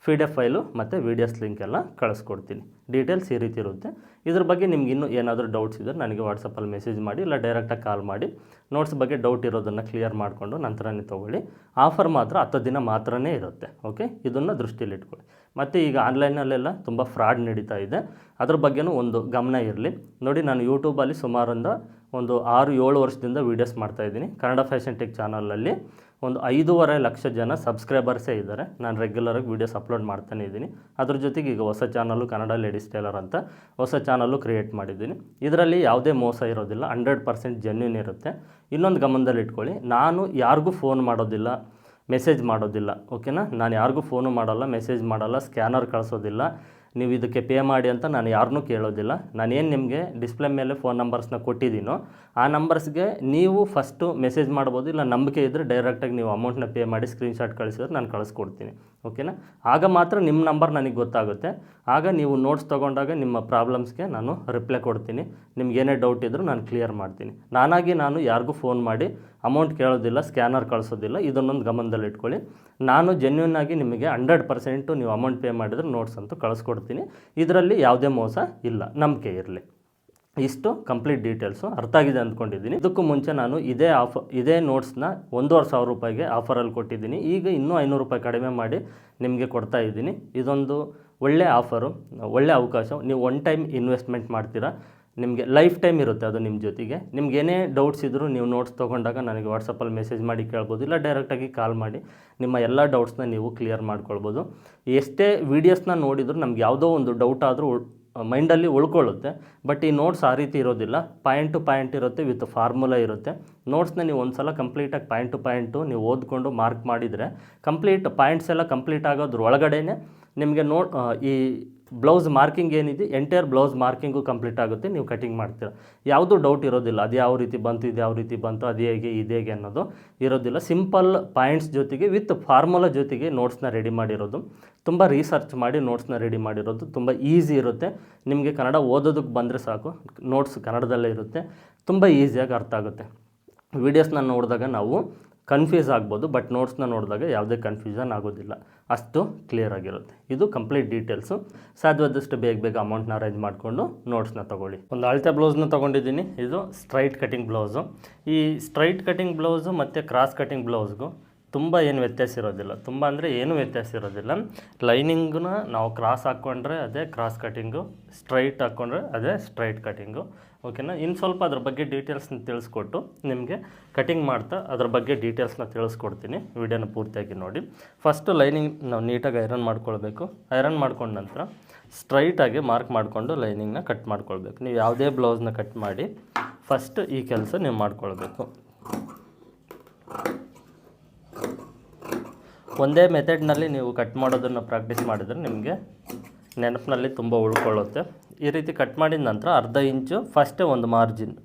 ಪಿ ಡಿ ಎಫ್ ಫೈಲು ಮತ್ತು ವೀಡಿಯೋಸ್ ಲಿಂಕ್ ಎಲ್ಲ ಕಳಿಸ್ಕೊಡ್ತೀನಿ. ಡೀಟೇಲ್ಸ್ ಈ ರೀತಿ ಇರುತ್ತೆ. ಇದ್ರ ಬಗ್ಗೆ ನಿಮ್ಗೆ ಇನ್ನೂ ಏನಾದರೂ ಡೌಟ್ಸ್ ಇದ್ದರೆ ನನಗೆ ವಾಟ್ಸಪ್ಪಲ್ಲಿ ಮೆಸೇಜ್ ಮಾಡಿ, ಇಲ್ಲ ಡೈರೆಕ್ಟಾಗಿ ಕಾಲ್ ಮಾಡಿ. ನೋಟ್ಸ್ ಬಗ್ಗೆ ಡೌಟ್ ಇರೋದನ್ನು ಕ್ಲಿಯರ್ ಮಾಡಿಕೊಂಡು ನಂತರನೇ ತೊಗೊಳ್ಳಿ. ಆಫರ್ ಮಾತ್ರ ಹತ್ತು ದಿನ ಮಾತ್ರನೇ ಇರುತ್ತೆ. ಓಕೆ ಇದನ್ನು ದೃಷ್ಟಿಯಲ್ಲಿ ಇಟ್ಕೊಳ್ಳಿ. ಮತ್ತು ಈಗ ಆನ್ಲೈನಲ್ಲೆಲ್ಲ ತುಂಬ ಫ್ರಾಡ್ ನಡೀತಾ ಇದೆ. ಅದ್ರ ಬಗ್ಗೆನೂ ಒಂದು ಗಮನ ಇರಲಿ. ನೋಡಿ, ನಾನು ಯೂಟ್ಯೂಬಲ್ಲಿ ಸುಮಾರಿಂದ ಒಂದು ಆರು, ಏಳು ವರ್ಷದಿಂದ ವೀಡಿಯೋಸ್ ಮಾಡ್ತಾಯಿದ್ದೀನಿ ಕನ್ನಡ ಫ್ಯಾಷನ್ ಟೆಕ್ ಚಾನಲಲ್ಲಿ ಒಂದು ಐದೂವರೆ ಲಕ್ಷ ಜನ ಸಬ್ಸ್ಕ್ರೈಬರ್ಸೇ ಇದ್ದಾರೆ. ನಾನು ರೆಗ್ಯುಲರಾಗಿ ವೀಡಿಯೋಸ್ ಅಪ್ಲೋಡ್ ಮಾಡ್ತಾನೆ ಇದ್ದೀನಿ. ಅದ್ರ ಜೊತೆಗೆ ಈಗ ಹೊಸ ಚಾನಲ್ಲು ಕನ್ನಡ ಲೇಡೀಸ್ ಟೇಲರ್ ಅಂತ ಹೊಸ ಚಾನಲ್ಲು ಕ್ರಿಯೇಟ್ ಮಾಡಿದ್ದೀನಿ. ಇದರಲ್ಲಿ ಯಾವುದೇ ಮೋಸ ಇರೋದಿಲ್ಲ. ಹಂಡ್ರೆಡ್ ಪರ್ಸೆಂಟ್ ಜೆನ್ಯೂನ್ ಇರುತ್ತೆ. ಇನ್ನೊಂದು ಗಮನದಲ್ಲಿ ಇಟ್ಕೊಳ್ಳಿ ನಾನು ಯಾರಿಗೂ ಫೋನ್ ಮಾಡೋದಿಲ್ಲ. ಮೆಸೇಜ್ ಮಾಡೋದಿಲ್ಲ, ಓಕೆನಾ? ನಾನು ಯಾರಿಗೂ ಫೋನು ಮಾಡಲ್ಲ, ಮೆಸೇಜ್ ಮಾಡಲ್ಲ, ಸ್ಕ್ಯಾನರ್ ಕಳಿಸೋದಿಲ್ಲ. ನೀವು ಇದಕ್ಕೆ ಪೇ ಮಾಡಿ ಅಂತ ನಾನು ಯಾರನ್ನೂ ಕೇಳೋದಿಲ್ಲ. ನಾನೇನು ನಿಮಗೆ ಡಿಸ್ಪ್ಲೇ ಮೇಲೆ ಫೋನ್ ನಂಬರ್ಸ್ನ ಕೊಟ್ಟಿದ್ದೀನೋ ಆ ನಂಬರ್ಸ್ಗೆ ನೀವು ಫಸ್ಟು ಮೆಸೇಜ್ ಮಾಡ್ಬೋದು, ಇಲ್ಲ ನಂಬಿಕೆ ಇದ್ದರೆ ಡೈರೆಕ್ಟಾಗಿ ನೀವು ಅಮೌಂಟ್ನ ಪೇ ಮಾಡಿ ಸ್ಕ್ರೀನ್ಶಾಟ್ ಕಳಿಸಿದ್ರೆ ನಾನು ಕಳಿಸ್ಕೊಡ್ತೀನಿ. ಓಕೆನಾ? ಆಗ ಮಾತ್ರ ನಿಮ್ಮ ನಂಬರ್ ನನಗೆ ಗೊತ್ತಾಗುತ್ತೆ. ಆಗ ನೀವು ನೋಟ್ಸ್ ತೊಗೊಂಡಾಗ ನಿಮ್ಮ ಪ್ರಾಬ್ಲಮ್ಸ್ಗೆ ನಾನು ರಿಪ್ಲೈ ಕೊಡ್ತೀನಿ. ಏನೇ ಡೌಟ್ ಇದ್ದರೂ ನಾನು ಕ್ಲಿಯರ್ ಮಾಡ್ತೀನಿ. ನಾನಾಗಿ ನಾನು ಯಾರಿಗೂ ಫೋನ್ ಮಾಡಿ ಅಮೌಂಟ್ ಕೇಳೋದಿಲ್ಲ ಸ್ಕ್ಯಾನರ್ ಕಳಿಸೋದಿಲ್ಲ, ಇದನ್ನೊಂದು ಗಮನದಲ್ಲಿ ಇಟ್ಕೊಳ್ಳಿ. ನಾನು ಜೆನ್ಯೂನ್ ಆಗಿ ನಿಮಗೆ ಹಂಡ್ರೆಡ್ ಪರ್ಸೆಂಟು ನೀವು ಅಮೌಂಟ್ ಪೇ ಮಾಡಿದರೆ ನೋಟ್ಸ್ ಅಂತೂ ಕಳಿಸ್ಕೊಡ್ತೀನಿ. ಇದರಲ್ಲಿ ಯಾವುದೇ ಮೋಸ ಇಲ್ಲ. ನಂಬಿಕೆ ಇರಲಿ. ಇಷ್ಟು ಕಂಪ್ಲೀಟ್ ಡೀಟೇಲ್ಸು ಅರ್ಥ ಆಗಿದೆ ಅಂದ್ಕೊಂಡಿದ್ದೀನಿ. ಇದಕ್ಕೂ ಮುಂಚೆ ನಾನು ಇದೇ ಆಫರ್ ಇದೇ ನೋಟ್ಸ್ನ ಒಂದೂವರೆ ಸಾವಿರ ರೂಪಾಯಿಗೆ ಆಫರಲ್ಲಿ ಕೊಟ್ಟಿದ್ದೀನಿ. ಈಗ ಇನ್ನೂ ಐನೂರು ರೂಪಾಯಿ ಕಡಿಮೆ ಮಾಡಿ ನಿಮಗೆ ಕೊಡ್ತಾ ಇದ್ದೀನಿ. ಇದೊಂದು ಒಳ್ಳೆ ಆಫರು ಒಳ್ಳೆ ಅವಕಾಶ. ನೀವು ಒನ್ ಟೈಮ್ ಇನ್ವೆಸ್ಟ್ಮೆಂಟ್ ಮಾಡ್ತೀರಾ, ನಿಮಗೆ ಲೈಫ್ ಟೈಮ್ ಇರುತ್ತೆ ಅದು ನಿಮ್ಮ ಜೊತೆಗೆ. ನಿಮ್ಗೆ ಏನೇ ಡೌಟ್ಸ್ ಇದ್ದರೂ ನೀವು ನೋಟ್ಸ್ ತೊಗೊಂಡಾಗ ನನಗೆ ವಾಟ್ಸಪ್ಪಲ್ಲಿ ಮೆಸೇಜ್ ಮಾಡಿ ಕೇಳ್ಬೋದು, ಇಲ್ಲ ಡೈರೆಕ್ಟಾಗಿ ಕಾಲ್ ಮಾಡಿ ನಿಮ್ಮ ಎಲ್ಲ ಡೌಟ್ಸ್ನ ನೀವು ಕ್ಲಿಯರ್ ಮಾಡ್ಕೊಳ್ಬೋದು. ಎಷ್ಟೇ ವೀಡಿಯೋಸ್ನ ನೋಡಿದರೂ ನಮ್ಗೆ ಯಾವುದೋ ಒಂದು ಡೌಟ್ ಆದರೂ ಮೈಂಡಲ್ಲಿ ಉಳ್ಕೊಳ್ಳುತ್ತೆ. ಬಟ್ ಈ ನೋಟ್ಸ್ ಆ ರೀತಿ ಇರೋದಿಲ್ಲ. ಪಾಯಿಂಟ್ ಟು ಪಾಯಿಂಟ್ ಇರುತ್ತೆ ವಿತ್ ಫಾರ್ಮುಲಾ ಇರುತ್ತೆ. ನೋಟ್ಸ್ನ ನೀವು ಒಂದು ಸಲ ಕಂಪ್ಲೀಟಾಗಿ ಪಾಯಿಂಟ್ ಟು ಪಾಯಿಂಟು ನೀವು ಓದ್ಕೊಂಡು ಮಾರ್ಕ್ ಮಾಡಿದರೆ ಕಂಪ್ಲೀಟ್ ಪಾಯಿಂಟ್ಸ್ ಎಲ್ಲ ಕಂಪ್ಲೀಟ್ ಆಗೋದ್ರ ಒಳಗಡೆ ನಿಮಗೆ ನೋ ಈ ಬ್ಲೌಸ್ ಮಾರ್ಕಿಂಗ್ ಏನಿದೆ, ಎಂಟೈರ್ ಬ್ಲೌಸ್ ಮಾರ್ಕಿಂಗು ಕಂಪ್ಲೀಟ್ ಆಗುತ್ತೆ, ನೀವು ಕಟಿಂಗ್ ಮಾಡ್ತೀರ. ಯಾವುದು ಡೌಟ್ ಇರೋದಿಲ್ಲ. ಅದು ಯಾವ ರೀತಿ ಬಂತು, ಇದು ಯಾವ ರೀತಿ ಬಂತು, ಅದು ಹೇಗೆ, ಇದು ಹೇಗೆ ಅನ್ನೋದು ಇರೋದಿಲ್ಲ. ಸಿಂಪಲ್ ಪಾಯಿಂಟ್ಸ್ ಜೊತೆಗೆ ವಿತ್ ಫಾರ್ಮುಲಾ ಜೊತೆಗೆ ನೋಟ್ಸ್ನ ರೆಡಿ ಮಾಡಿರೋದು. ತುಂಬ ರಿಸರ್ಚ್ ಮಾಡಿ ನೋಟ್ಸ್ನ ರೆಡಿ ಮಾಡಿರೋದು ತುಂಬ ಈಸಿ ಇರುತ್ತೆ. ನಿಮಗೆ ಕನ್ನಡ ಓದೋದಕ್ಕೆ ಬಂದರೆ ಸಾಕು. ನೋಟ್ಸ್ ಕನ್ನಡದಲ್ಲೇ ಇರುತ್ತೆ. ತುಂಬ ಈಸಿಯಾಗಿ ಅರ್ಥ ಆಗುತ್ತೆ. ವೀಡಿಯೋಸ್ನ ನೋಡಿದಾಗ ನಾವು ಕನ್ಫ್ಯೂಸ್ ಆಗ್ಬೋದು ಬಟ್ ನೋಟ್ಸ್ನ ನೋಡಿದಾಗ ಯಾವುದೇ ಕನ್ಫ್ಯೂಷನ್ ಆಗೋದಿಲ್ಲ. ಅಷ್ಟು ಕ್ಲಿಯರ್ ಆಗಿರುತ್ತೆ. ಇದು ಕಂಪ್ಲೀಟ್ ಡೀಟೇಲ್ಸು ಸಾಧ್ಯವಾದಷ್ಟು ಬೇಗ ಬೇಗ ಅಮೌಂಟ್ನ ಅರೇಂಜ್ ಮಾಡಿಕೊಂಡು ನೋಟ್ಸ್ನ ತೊಗೊಳ್ಳಿ. ಒಂದು ಅಳತೆ ಬ್ಲೌಸ್ನ ತೊಗೊಂಡಿದ್ದೀನಿ. ಇದು ಸ್ಟ್ರೈಟ್ ಕಟಿಂಗ್ ಬ್ಲೌಸು ಈ ಸ್ಟ್ರೈಟ್ ಕಟಿಂಗ್ ಬ್ಲೌಸು ಮತ್ತು ಕ್ರಾಸ್ ಕಟಿಂಗ್ ಬ್ಲೌಸ್ಗೂ ತುಂಬ ಏನು ವ್ಯತ್ಯಾಸ ಇರೋದಿಲ್ಲ. ತುಂಬ ಅಂದರೆ ಏನೂ ವ್ಯತ್ಯಾಸ ಇರೋದಿಲ್ಲ. ಲೈನಿಂಗ್ನ ನಾವು ಕ್ರಾಸ್ ಹಾಕ್ಕೊಂಡ್ರೆ ಅದೇ ಕ್ರಾಸ್ ಕಟಿಂಗು, ಸ್ಟ್ರೈಟ್ ಹಾಕ್ಕೊಂಡ್ರೆ ಅದೇ ಸ್ಟ್ರೈಟ್ ಕಟಿಂಗು. ಓಕೆನಾ? ಇನ್ನು ಸ್ವಲ್ಪ ಅದ್ರ ಬಗ್ಗೆ ಡೀಟೇಲ್ಸ್ನ ತಿಳಿಸ್ಕೊಟ್ಟು ನಿಮಗೆ ಕಟಿಂಗ್ ಮಾಡ್ತಾ ಅದ್ರ ಬಗ್ಗೆ ಡೀಟೇಲ್ಸ್ನ ತಿಳಿಸ್ಕೊಡ್ತೀನಿ. ವಿಡಿಯೋನ ಪೂರ್ತಿಯಾಗಿ ನೋಡಿ. ಫಸ್ಟು ಲೈನಿಂಗ್ ನಾವು ನೀಟಾಗಿ ಐರನ್ ಮಾಡ್ಕೊಳ್ಬೇಕು. ಐರನ್ ಮಾಡ್ಕೊಂಡ ನಂತರ ಸ್ಟ್ರೈಟಾಗಿ ಮಾರ್ಕ್ ಮಾಡಿಕೊಂಡು ಲೈನಿಂಗ್ನ ಕಟ್ ಮಾಡ್ಕೊಳ್ಬೇಕು. ನೀವು ಯಾವುದೇ ಬ್ಲೌಸ್ನ ಕಟ್ ಮಾಡಿ ಫಸ್ಟ್ ಈ ಕೆಲಸ ನೀವು ಮಾಡ್ಕೊಳ್ಬೇಕು. ಒಂದೇ ಮೆಥಡ್ನಲ್ಲಿ ನೀವು ಕಟ್ ಮಾಡೋದನ್ನು ಪ್ರಾಕ್ಟೀಸ್ ಮಾಡಿದರೆ ನಿಮಗೆ ನೆನಪಿನಲ್ಲಿ ತುಂಬ ಉಳ್ಕೊಳ್ಳುತ್ತೆ. ಈ ರೀತಿ ಕಟ್ ಮಾಡಿದ ನಂತರ ಅರ್ಧ ಇಂಚು ಫಸ್ಟ್ ಒಂದು ಮಾರ್ಜಿನ್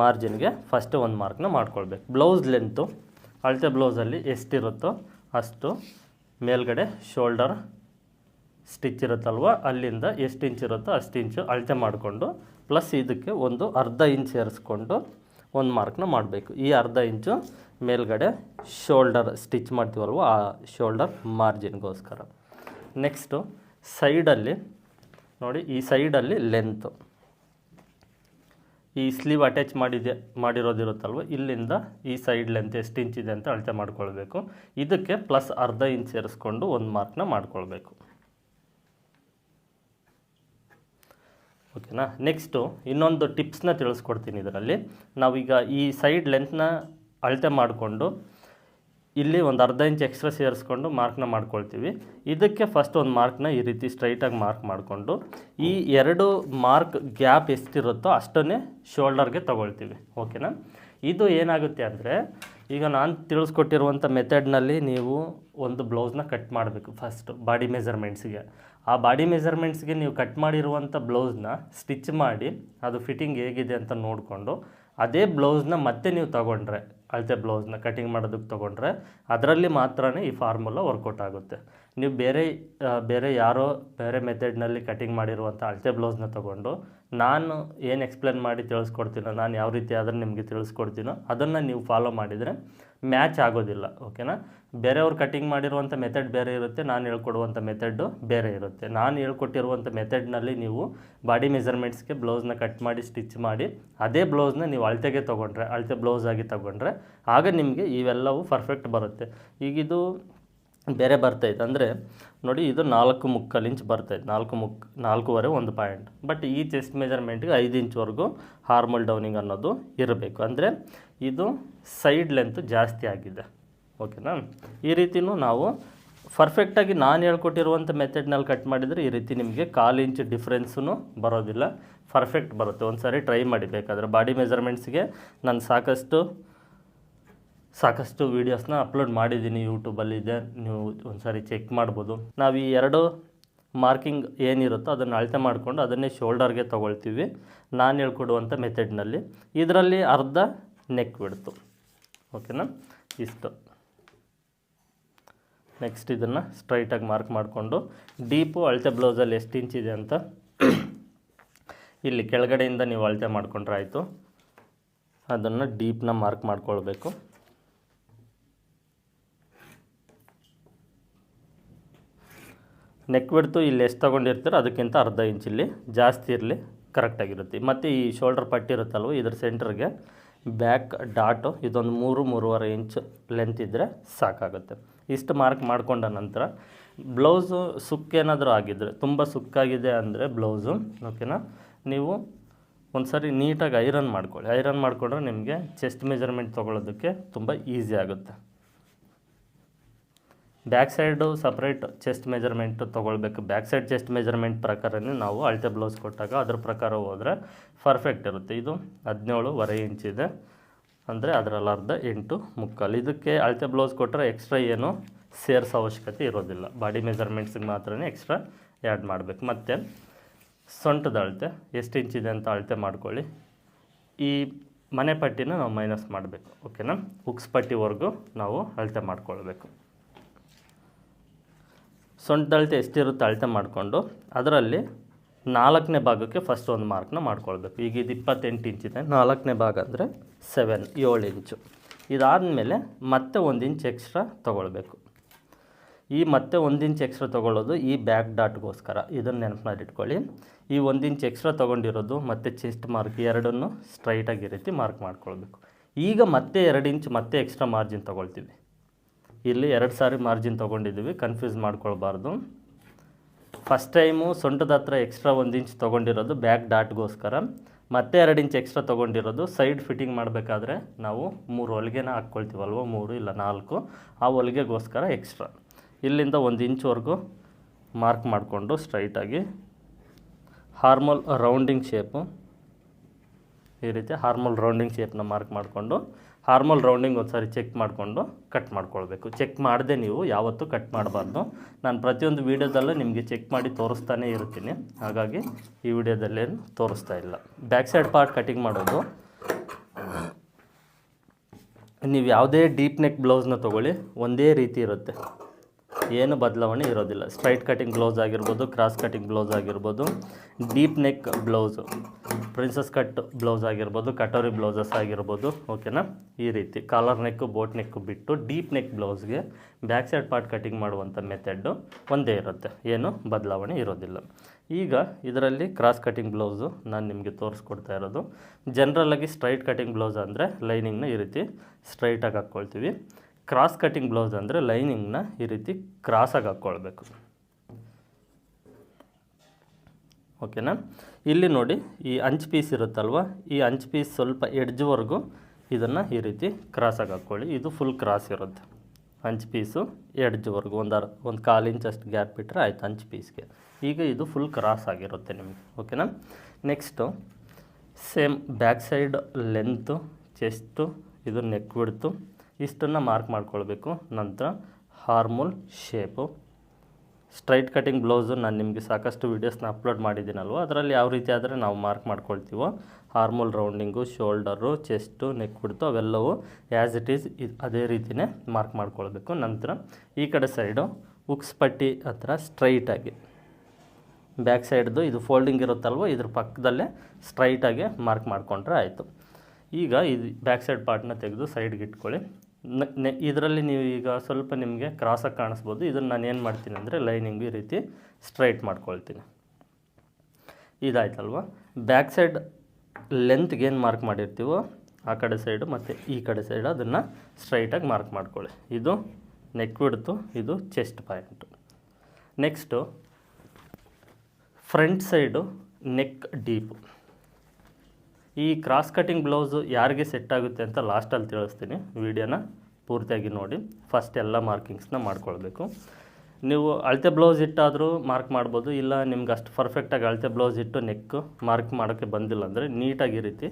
ಮಾರ್ಜಿನ್ಗೆ ಫಸ್ಟ್ ಒಂದು ಮಾರ್ಕ್ನ ಮಾಡ್ಕೊಳ್ಬೇಕು. ಬ್ಲೌಸ್ ಲೆಂತು ಅಳತೆ ಬ್ಲೌಸಲ್ಲಿ ಎಷ್ಟಿರುತ್ತೋ ಅಷ್ಟು ಮೇಲ್ಗಡೆ ಶೋಲ್ಡರ್ ಸ್ಟಿಚ್ ಇರುತ್ತಲ್ವ, ಅಲ್ಲಿಂದ ಎಷ್ಟು ಇಂಚ್ ಇರುತ್ತೋ ಅಷ್ಟು ಇಂಚು ಅಳತೆ ಮಾಡಿಕೊಂಡು ಪ್ಲಸ್ ಇದಕ್ಕೆ ಒಂದು ಅರ್ಧ ಇಂಚ್ ಸೇರಿಸ್ಕೊಂಡು ಒಂದು ಮಾರ್ಕ್ನ ಮಾಡಬೇಕು. ಈ ಅರ್ಧ ಇಂಚು ಮೇಲ್ಗಡೆ ಶೋಲ್ಡರ್ ಸ್ಟಿಚ್ ಮಾಡ್ತೀವಲ್ವ, ಆ ಶೋಲ್ಡರ್ ಮಾರ್ಜಿನ್ಗೋಸ್ಕರ. ನೆಕ್ಸ್ಟು ಸೈಡಲ್ಲಿ, ನೋಡಿ ಈ ಸೈಡಲ್ಲಿ ಲೆಂತು. ಈ ಸ್ಲೀವ್ ಅಟ್ಯಾಚ್ ಮಾಡಿದೆ ಮಾಡಿರೋದಿರುತ್ತಲ್ವ, ಇಲ್ಲಿಂದ ಈ ಸೈಡ್ ಲೆಂತ್ ಎಷ್ಟು ಇಂಚ್ ಇದೆ ಅಂತ ಅಳತೆ ಮಾಡ್ಕೊಳ್ಬೇಕು. ಇದಕ್ಕೆ ಪ್ಲಸ್ ಅರ್ಧ ಇಂಚ್ ಸೇರಿಸ್ಕೊಂಡು ಒಂದು ಮಾರ್ಕ್ನ ಮಾಡ್ಕೊಳ್ಬೇಕು. ಓಕೆನಾ? ನೆಕ್ಸ್ಟು ಇನ್ನೊಂದು ಟಿಪ್ಸ್ನ ತಿಳಿಸ್ಕೊಡ್ತೀನಿ ಇದರಲ್ಲಿ. ನಾವೀಗ ಈ ಸೈಡ್ ಲೆಂತ್ನ ಅಳತೆ ಮಾಡಿಕೊಂಡು ಇಲ್ಲಿ ಒಂದು ಅರ್ಧ ಇಂಚ್ ಎಕ್ಸ್ಟ್ರಾ ಸೇರಿಸ್ಕೊಂಡು ಮಾರ್ಕ್ನ ಮಾಡ್ಕೊಳ್ತೀವಿ. ಇದಕ್ಕೆ ಫಸ್ಟ್ ಒಂದು ಮಾರ್ಕ್ನ ಈ ರೀತಿ ಸ್ಟ್ರೈಟಾಗಿ ಮಾರ್ಕ್ ಮಾಡಿಕೊಂಡು ಈ ಎರಡು ಮಾರ್ಕ್ ಗ್ಯಾಪ್ ಎಷ್ಟಿರುತ್ತೋ ಅಷ್ಟನ್ನೇ ಶೋಲ್ಡರ್ಗೆ ತಗೊಳ್ತೀವಿ. ಓಕೆನಾ? ಇದು ಏನಾಗುತ್ತೆ ಅಂದರೆ ಈಗ ನಾನು ತಿಳಿಸ್ಕೊಟ್ಟಿರುವಂಥ ಮೆಥಡ್ನಲ್ಲಿ ನೀವು ಒಂದು ಬ್ಲೌಸ್ನ ಕಟ್ ಮಾಡಬೇಕು ಫಸ್ಟ್ ಬಾಡಿ ಮೆಜರ್ಮೆಂಟ್ಸ್ಗೆ ಆ ಬಾಡಿ ಮೆಜರ್ಮೆಂಟ್ಸ್ಗೆ ನೀವು ಕಟ್ ಮಾಡಿರುವಂಥ ಬ್ಲೌಸ್ನ ಸ್ಟಿಚ್ ಮಾಡಿ ಅದು ಫಿಟ್ಟಿಂಗ್ ಹೇಗಿದೆ ಅಂತ ನೋಡಿಕೊಂಡು ಅದೇ ಬ್ಲೌಸ್ನ ಮತ್ತೆ ನೀವು ತಗೊಂಡ್ರೆ, ಅಳತೆ ಬ್ಲೌಸ್ನ ಕಟಿಂಗ್ ಮಾಡೋದಕ್ಕೆ ತೊಗೊಂಡ್ರೆ ಅದರಲ್ಲಿ ಮಾತ್ರ ಈ ಫಾರ್ಮುಲಾ ವರ್ಕೌಟ್ ಆಗುತ್ತೆ. ನೀವು ಬೇರೆ ಬೇರೆ ಯಾರೋ ಬೇರೆ ಮೆಥಡ್ನಲ್ಲಿ ಕಟಿಂಗ್ ಮಾಡಿರುವಂಥ ಅಳತೆ ಬ್ಲೌಸ್ನ ತೊಗೊಂಡು ನಾನು ಏನು ಎಕ್ಸ್ಪ್ಲೇನ್ ಮಾಡಿ ತಿಳಿಸ್ಕೊಡ್ತೀನೋ, ನಾನು ಯಾವ ರೀತಿ ಅದನ್ನು ನಿಮಗೆ ತಿಳಿಸ್ಕೊಡ್ತೀನೋ ಅದನ್ನು ನೀವು ಫಾಲೋ ಮಾಡಿದರೆ ಮ್ಯಾಚ್ ಆಗೋದಿಲ್ಲ, ಓಕೆನಾ? ಬೇರೆಯವ್ರು ಕಟಿಂಗ್ ಮಾಡಿರುವಂಥ ಮೆಥಡ್ ಬೇರೆ ಇರುತ್ತೆ, ನಾನು ಹೇಳ್ಕೊಡುವಂಥ ಮೆಥಡ್ಡು ಬೇರೆ ಇರುತ್ತೆ. ನಾನು ಹೇಳ್ಕೊಟ್ಟಿರುವಂಥ ಮೆಥಡ್ನಲ್ಲಿ ನೀವು ಬಾಡಿ ಮೆಜರ್ಮೆಂಟ್ಸ್ಗೆ ಬ್ಲೌಸ್ನ ಕಟ್ ಮಾಡಿ ಸ್ಟಿಚ್ ಮಾಡಿ, ಅದೇ ಬ್ಲೌಸ್ನ ನೀವು ಅಳತೆಗೆ ತೊಗೊಂಡ್ರೆ, ಅಳತೆ ಬ್ಲೌಸ್ ಆಗಿ ತೊಗೊಂಡ್ರೆ, ಆಗ ನಿಮಗೆ ಇವೆಲ್ಲವೂ ಪರ್ಫೆಕ್ಟ್ ಬರುತ್ತೆ. ಈಗಿದು ಬೇರೆ ಬರ್ತೈತೆ. ಅಂದರೆ ನೋಡಿ ಇದು ನಾಲ್ಕು ಮುಕ್ಕಾಲು ಇಂಚ್ ಬರ್ತೈತೆ. ನಾಲ್ಕು ಮುಕ್, ನಾಲ್ಕೂವರೆ ಒಂದು ಪಾಯಿಂಟ್. ಬಟ್ ಈ ಚೆಸ್ಟ್ ಮೆಜರ್ಮೆಂಟ್ಗೆ ಐದು ಇಂಚ್ವರೆಗೂ ಹಾರ್ಮಲ್ ಡೌನಿಂಗ್ ಅನ್ನೋದು ಇರಬೇಕು. ಅಂದರೆ ಇದು ಸೈಡ್ ಲೆಂತ್ ಜಾಸ್ತಿ ಆಗಿದೆ. ಓಕೆನಾ ಈ ರೀತಿಯೂ ನಾವು ಪರ್ಫೆಕ್ಟಾಗಿ ನಾನು ಹೇಳ್ಕೊಟ್ಟಿರುವಂಥ ಮೆಥಡ್ನಲ್ಲಿ ಕಟ್ ಮಾಡಿದರೆ ಈ ರೀತಿ ನಿಮಗೆ ಕಾಲು ಇಂಚ್ ಡಿಫ್ರೆನ್ಸೂ ಬರೋದಿಲ್ಲ. ಪರ್ಫೆಕ್ಟ್ ಬರುತ್ತೆ. ಒಂದು ಸಾರಿ ಟ್ರೈ ಮಾಡಿ ಬೇಕಾದರೆ. ಬಾಡಿ ಮೆಜರ್ಮೆಂಟ್ಸ್ಗೆ ನಾನು ಸಾಕಷ್ಟು ಸಾಕಷ್ಟು ವೀಡಿಯೋಸ್ನ ಅಪ್ಲೋಡ್ ಮಾಡಿದ್ದೀನಿ ಯೂಟ್ಯೂಬಲ್ಲಿದೆ ನೀವು ಒಂದ್ಸಾರಿ ಚೆಕ್ ಮಾಡ್ಬೋದು. ನಾವು ಈ ಎರಡು ಮಾರ್ಕಿಂಗ್ ಏನಿರುತ್ತೋ ಅದನ್ನು ಅಳತೆ ಮಾಡಿಕೊಂಡು ಅದನ್ನೇ ಶೋಲ್ಡರ್ಗೆ ತೊಗೊಳ್ತೀವಿ. ನಾನು ಹೇಳ್ಕೊಡುವಂಥ ಮೆಥಡ್ನಲ್ಲಿ ಇದರಲ್ಲಿ ಅರ್ಧ ನೆಕ್ ಬಿಡ್ತು ಓಕೆನಾ ಇಷ್ಟು. ನೆಕ್ಸ್ಟ್ ಇದನ್ನು ಸ್ಟ್ರೈಟಾಗಿ ಮಾರ್ಕ್ ಮಾಡಿಕೊಂಡು ಡೀಪು ಅಳತೆ ಬ್ಲೌಸಲ್ಲಿ ಎಷ್ಟು ಇಂಚ್ ಇದೆ ಅಂತ ಇಲ್ಲಿ ಕೆಳಗಡೆಯಿಂದ ನೀವು ಅಳತೆ ಮಾಡಿಕೊಂಡ್ರೆ ಆಯಿತು. ಅದನ್ನು ಡೀಪ್ನ ಮಾರ್ಕ್ ಮಾಡ್ಕೊಳ್ಬೇಕು. ನೆಕ್ ಬಿಡ್ತು ಇಲ್ಲಿ ಎಷ್ಟು ತೊಗೊಂಡಿರ್ತೀರೋ ಅದಕ್ಕಿಂತ ಅರ್ಧ ಇಂಚ್ ಇಲ್ಲಿ ಜಾಸ್ತಿ ಇರಲಿ ಕರೆಕ್ಟಾಗಿರುತ್ತೆ ಮತ್ತು ಈ ಶೋಲ್ಡರ್ ಪಟ್ಟಿ ಇರುತ್ತಲ್ವ, ಇದ್ರ ಸೆಂಟ್ರಿಗೆ ಬ್ಯಾಕ್ ಡಾಟು ಇದೊಂದು ಮೂರು, ಮೂರುವರೆ ಇಂಚ್ ಲೆಂತ್ ಇದ್ದರೆ ಸಾಕಾಗುತ್ತೆ. ಇಷ್ಟು ಮಾರ್ಕ್ ಮಾಡಿಕೊಂಡ ನಂತರ ಬ್ಲೌಸು ಸುಕ್ಕೇನಾದರೂ ಆಗಿದ್ದರೆ ತುಂಬ ಸುಕ್ಕಾಗಿದೆ ಅಂದರೆ ಬ್ಲೌಸು ಓಕೆನಾ ನೀವು ಒಂದು ಸರಿ ನೀಟಾಗಿ ಐರನ್ ಮಾಡ್ಕೊಳ್ಳಿ. ಐರನ್ ಮಾಡಿಕೊಂಡ್ರೆ ನಿಮಗೆ ಚೆಸ್ಟ್ ಮೆಜರ್ಮೆಂಟ್ ತೊಗೊಳೋದಕ್ಕೆ ತುಂಬ ಈಸಿ ಆಗುತ್ತೆ. Back side separate chest measurement ತೊಗೊಳ್ಬೇಕು. ಬ್ಯಾಕ್ ಸೈಡ್ ಚೆಸ್ಟ್ ಮೆಜರ್ಮೆಂಟ್ ಪ್ರಕಾರನೇ ನಾವು ಅಳತೆ ಬ್ಲೌಸ್ ಕೊಟ್ಟಾಗ ಅದ್ರ ಪ್ರಕಾರ ಹೋದರೆ ಪರ್ಫೆಕ್ಟ್ ಇರುತ್ತೆ. ಇದು ಹದಿನೇಳುವರೆ ಇದೆ. ಅಂದರೆ ಅದರಲ್ಲಿ ಅರ್ಧ ಎಂಟು ಮುಕ್ಕಾಲು. ಇದಕ್ಕೆ ಅಳತೆ ಬ್ಲೌಸ್ ಕೊಟ್ಟರೆ ಎಕ್ಸ್ಟ್ರಾ ಏನು ಸೇರ್ಸೋ ಅವಶ್ಯಕತೆ ಇರೋದಿಲ್ಲ. ಬಾಡಿ ಮೆಜರ್ಮೆಂಟ್ಸಿಗೆ ಮಾತ್ರ ಎಕ್ಸ್ಟ್ರಾ ಆ್ಯಡ್ ಮಾಡಬೇಕು. ಮತ್ತು ಸೊಂಟದ ಅಳತೆ, ಎಷ್ಟು ಇಂಚಿದೆ ಅಂತ ಅಳತೆ ಮಾಡ್ಕೊಳ್ಳಿ. ಈ ಮನೆ ಪಟ್ಟಿನ ನಾವು ಮೈನಸ್ ಮಾಡಬೇಕು. ಓಕೆನಾ? ಉಕ್ಸ್ ಪಟ್ಟಿವರೆಗೂ ನಾವು ಅಳತೆ ಮಾಡ್ಕೊಳ್ಬೇಕು. ಸೊಂಟದ ಅಳತೆ ಎಷ್ಟಿರುತ್ತೆ ಅಳತೆ ಮಾಡಿಕೊಂಡು ಅದರಲ್ಲಿ ನಾಲ್ಕನೇ ಭಾಗಕ್ಕೆ ಫಸ್ಟ್ ಒಂದು ಮಾರ್ಕ್ನ ಮಾಡ್ಕೊಳ್ಬೇಕು. ಈಗ ಇದು ಇಪ್ಪತ್ತೆಂಟು ಇಂಚಿದೆ ನಾಲ್ಕನೇ ಭಾಗ ಅಂದರೆ ಸೆವೆನ್ ಏಳು ಇಂಚು ಇದಾದಮೇಲೆ ಮತ್ತೆ ಒಂದು ಇಂಚ್ ಎಕ್ಸ್ಟ್ರಾ ತೊಗೊಳ್ಬೇಕು. ಈ ಮತ್ತೆ ಒಂದು ಇಂಚ್ ಎಕ್ಸ್ಟ್ರಾ ತೊಗೊಳ್ಳೋದು ಈ ಬ್ಯಾಕ್ ಡಾಟ್ಗೋಸ್ಕರ ಇದನ್ನು ನೆನಪು ಮಾಡಿಟ್ಕೊಳ್ಳಿ ಈ ಒಂದು ಇಂಚ್ ಎಕ್ಸ್ಟ್ರಾ ತೊಗೊಂಡಿರೋದು ಮತ್ತು ಚೆಸ್ಟ್ ಮಾರ್ಕ್ ಎರಡನ್ನು ಸ್ಟ್ರೈಟಾಗಿ ಈ ರೀತಿ ಮಾರ್ಕ್ ಮಾಡ್ಕೊಳ್ಬೇಕು. ಈಗ ಮತ್ತೆ ಎರಡು ಇಂಚ್ ಮತ್ತೆ ಎಕ್ಸ್ಟ್ರಾ ಮಾರ್ಜಿನ್ ತೊಗೊಳ್ತೀವಿ. ಇಲ್ಲಿ ಎರಡು ಸಾರಿ ಮಾರ್ಜಿನ್ ತೊಗೊಂಡಿದ್ದೀವಿ ಕನ್ಫ್ಯೂಸ್ ಮಾಡ್ಕೊಳ್ಬಾರ್ದು. ಫಸ್ಟ್ ಟೈಮು ಸೊಂಟದ ಹತ್ರ ಎಕ್ಸ್ಟ್ರಾ ಒಂದು ಇಂಚ್ ತೊಗೊಂಡಿರೋದು ಬ್ಯಾಕ್ ಡಾಟ್ಗೋಸ್ಕರ ಮತ್ತೆ ಎರಡು ಇಂಚ್ ಎಕ್ಸ್ಟ್ರಾ ತೊಗೊಂಡಿರೋದು ಸೈಡ್ ಫಿಟ್ಟಿಂಗ್ ಮಾಡಬೇಕಾದ್ರೆ ನಾವು ಮೂರು ಹೊಲಿಗೆನ ಹಾಕ್ಕೊಳ್ತೀವಲ್ವ? ಮೂರು ಇಲ್ಲ ನಾಲ್ಕು. ಆ ಹೊಲಿಗೆಗೋಸ್ಕರ ಎಕ್ಸ್ಟ್ರಾ ಇಲ್ಲಿಂದ ಒಂದು ಇಂಚ್ವರೆಗೂ ಮಾರ್ಕ್ ಮಾಡಿಕೊಂಡು ಸ್ಟ್ರೈಟಾಗಿ ಹಾರ್ಮಲ್ ರೌಂಡಿಂಗ್ ಶೇಪು ಈ ರೀತಿ ಹಾರ್ಮಲ್ ರೌಂಡಿಂಗ್ ಶೇಪ್ನ ಮಾರ್ಕ್ ಮಾಡಿಕೊಂಡು ಹಾರ್ಮೋಲ್ ರೌಂಡಿಂಗ್ ಒಂದು ಚೆಕ್ ಮಾಡಿಕೊಂಡು ಕಟ್ ಮಾಡ್ಕೊಳ್ಬೇಕು. ಚೆಕ್ ಮಾಡದೆ ನೀವು ಯಾವತ್ತೂ ಕಟ್ ಮಾಡಬಾರ್ದು. ನಾನು ಪ್ರತಿಯೊಂದು ವೀಡಿಯೋದಲ್ಲೂ ನಿಮಗೆ ಚೆಕ್ ಮಾಡಿ ತೋರಿಸ್ತಾನೆ ಇರ್ತೀನಿ. ಹಾಗಾಗಿ ಈ ವಿಡಿಯೋದಲ್ಲೇನು ತೋರಿಸ್ತಾ ಇಲ್ಲ. ಬ್ಯಾಕ್ ಸೈಡ್ ಪಾರ್ಟ್ ಕಟಿಂಗ್ ಮಾಡೋದು. ನೀವು ಯಾವುದೇ ಡೀಪ್ ನೆಕ್ ಬ್ಲೌಸ್ನ ತೊಗೊಳ್ಳಿ, ಒಂದೇ ರೀತಿ ಇರುತ್ತೆ. ಏನು ಬದಲಾವಣೆ ಇರೋದಿಲ್ಲ. ಸ್ಟ್ರೈಟ್ ಕಟಿಂಗ್ ಬ್ಲೌಸ್ ಆಗಿರ್ಬೋದು, ಕ್ರಾಸ್ ಕಟಿಂಗ್ ಬ್ಲೌಸ್ ಆಗಿರ್ಬೋದು, deep neck blouse, princess cut blouse ಆಗಿರ್ಬೋದು, ಕಟೋರಿ ಬ್ಲೌಸಸ್ ಆಗಿರ್ಬೋದು, ಓಕೆನಾ? ಈ ರೀತಿ. ಕಾಲರ್ ನೆಕ್ಕು ಬೋಟ್ ನೆಕ್ಕು ಬಿಟ್ಟು ಡೀಪ್ ನೆಕ್ ಬ್ಲೌಸ್ಗೆ ಬ್ಯಾಕ್ ಸೈಡ್ ಪಾರ್ಟ್ ಕಟಿಂಗ್ ಮಾಡುವಂಥ ಮೆಥಡ್ಡು ಒಂದೇ ಇರುತ್ತೆ. ಏನು ಬದಲಾವಣೆ ಇರೋದಿಲ್ಲ. ಈಗ ಇದರಲ್ಲಿ ಕ್ರಾಸ್ ಕಟಿಂಗ್ ಬ್ಲೌಸು ನಾನು ನಿಮಗೆ ತೋರಿಸ್ಕೊಡ್ತಾ ಇರೋದು. ಜನರಲಾಗಿ ಸ್ಟ್ರೈಟ್ ಕಟಿಂಗ್ ಬ್ಲೌಸ್ ಅಂದರೆ ಲೈನಿಂಗ್ನ ಈ ರೀತಿ ಸ್ಟ್ರೈಟಾಗಿ ಹಾಕ್ಕೊಳ್ತೀವಿ. ಕ್ರಾಸ್ ಕಟ್ಟಿಂಗ್ ಬ್ಲೌಸ್ ಅಂದರೆ ಲೈನಿಂಗ್ನ ಈ ರೀತಿ ಕ್ರಾಸಾಗಿ ಹಾಕ್ಕೊಳ್ಬೇಕು ಓಕೆನಾ ಇಲ್ಲಿ ನೋಡಿ, ಈ ಅಂಚು ಪೀಸ್ ಇರುತ್ತಲ್ವ? ಈ ಅಂಚು ಪೀಸ್ ಸ್ವಲ್ಪ ಎಡ್ಜ್ವರೆಗೂ ಇದನ್ನು ಈ ರೀತಿ ಕ್ರಾಸಾಗಿ ಹಾಕ್ಕೊಳ್ಳಿ ಇದು ಫುಲ್ ಕ್ರಾಸ್ ಇರುತ್ತೆ. ಅಂಚ್ ಪೀಸು ಎಡ್ಜ್ವರೆಗೂ ಒಂದು ಅರ್, ಒಂದು ಕಾಲು ಇಂಚ್ ಅಷ್ಟು ಗ್ಯಾಪ್ ಬಿಟ್ಟರೆ ಆಯ್ತು ಅಂಚ್ ಪೀಸ್ಗೆ ಈಗ ಇದು ಫುಲ್ ಕ್ರಾಸ್ ಆಗಿರುತ್ತೆ ನಿಮಗೆ. ಓಕೆನಾ next same back side length chest ಇದು ನೆಕ್ ಬಿಡ್ತು ಇಷ್ಟನ್ನು ಮಾರ್ಕ್ ಮಾಡ್ಕೊಳ್ಬೇಕು. ನಂತರ armhole shape straight cutting blouse ನಾನು ನಿಮಗೆ ಸಾಕಷ್ಟು ವೀಡಿಯೋಸ್ನ ಅಪ್ಲೋಡ್ ಮಾಡಿದ್ದೀನಲ್ವ? ಅದರಲ್ಲಿ ಯಾವ ರೀತಿ ಆದರೆ ನಾವು mark ಮಾಡ್ಕೊಳ್ತೀವೋ? Armhole rounding shoulder chest neck ಕುಡ್ತು ಅವೆಲ್ಲವೂ ಆ್ಯಸ್ ಇಟ್ ಈಸ್ ಅದೇ ರೀತಿಯೇ ಮಾರ್ಕ್ ಮಾಡ್ಕೊಳ್ಬೇಕು. ನಂತರ ಈ ಕಡೆ ಸೈಡು ಉಕ್ಸ್ ಪಟ್ಟಿ ಹತ್ರ ಸ್ಟ್ರೈಟಾಗಿ ಬ್ಯಾಕ್ ಸೈಡ್ದು ಇದು ಫೋಲ್ಡಿಂಗ್ ಇರುತ್ತಲ್ವ? ಇದ್ರ ಪಕ್ಕದಲ್ಲೇ ಸ್ಟ್ರೈಟಾಗಿ ಮಾರ್ಕ್ ಮಾಡಿಕೊಂಡ್ರೆ ಆಯಿತು. ಈಗ ಇದು ಬ್ಯಾಕ್ ಸೈಡ್ ಪಾರ್ಟ್ನ ತೆಗೆದು ಸೈಡ್ಗೆ ಇಟ್ಕೊಳ್ಳಿ. ಇದರಲ್ಲಿ ನೀವು ಈಗ ಸ್ವಲ್ಪ ನಿಮಗೆ ಕ್ರಾಸಾಗಿ ಕಾಣಿಸ್ಬೋದು. ಇದನ್ನು ನಾನು ಏನು ಮಾಡ್ತೀನಿ ಅಂದರೆ ಲೈನಿಂಗ್ ಈ ರೀತಿ ಸ್ಟ್ರೈಟ್ ಮಾಡ್ಕೊಳ್ತೀನಿ. ಇದಾಯ್ತಲ್ವ? ಬ್ಯಾಕ್ ಸೈಡ್ ಲೆಂತ್ಗೆ ಏನು ಮಾರ್ಕ್ ಮಾಡಿರ್ತೀವೋ ಆ ಕಡೆ ಸೈಡು ಮತ್ತು ಈ ಕಡೆ ಸೈಡ್ ಅದನ್ನು ಸ್ಟ್ರೈಟಾಗಿ ಮಾರ್ಕ್ ಮಾಡ್ಕೊಳ್ಳಿ. ಇದು ನೆಕ್ ಬಿಡ್ತು ಇದು chest point next front side neck deep ಈ ಕ್ರಾಸ್ ಕಟ್ಟಿಂಗ್ ಬ್ಲೌಸು ಯಾರಿಗೆ ಸೆಟ್ ಆಗುತ್ತೆ ಅಂತ ಲಾಸ್ಟಲ್ಲಿ ತಿಳಿಸ್ತೀನಿ. ವೀಡಿಯೋನ ಪೂರ್ತಿಯಾಗಿ ನೋಡಿ. ಫಸ್ಟ್ ಎಲ್ಲ ಮಾರ್ಕಿಂಗ್ಸ್ನ ಮಾಡ್ಕೊಳ್ಬೇಕು. ನೀವು ಅಳತೆ ಬ್ಲೌಸ್ ಇಟ್ಟಾದರೂ ಮಾರ್ಕ್ ಮಾಡ್ಬೋದು. ಇಲ್ಲ ನಿಮ್ಗೆ ಅಷ್ಟು ಪರ್ಫೆಕ್ಟಾಗಿ ಅಳತೆ ಬ್ಲೌಸ್ ಇಟ್ಟು ನೆಕ್ ಮಾರ್ಕ್ ಮಾಡೋಕ್ಕೆ ಬಂದಿಲ್ಲ ಅಂದರೆ ನೀಟಾಗಿ ರೀತಿ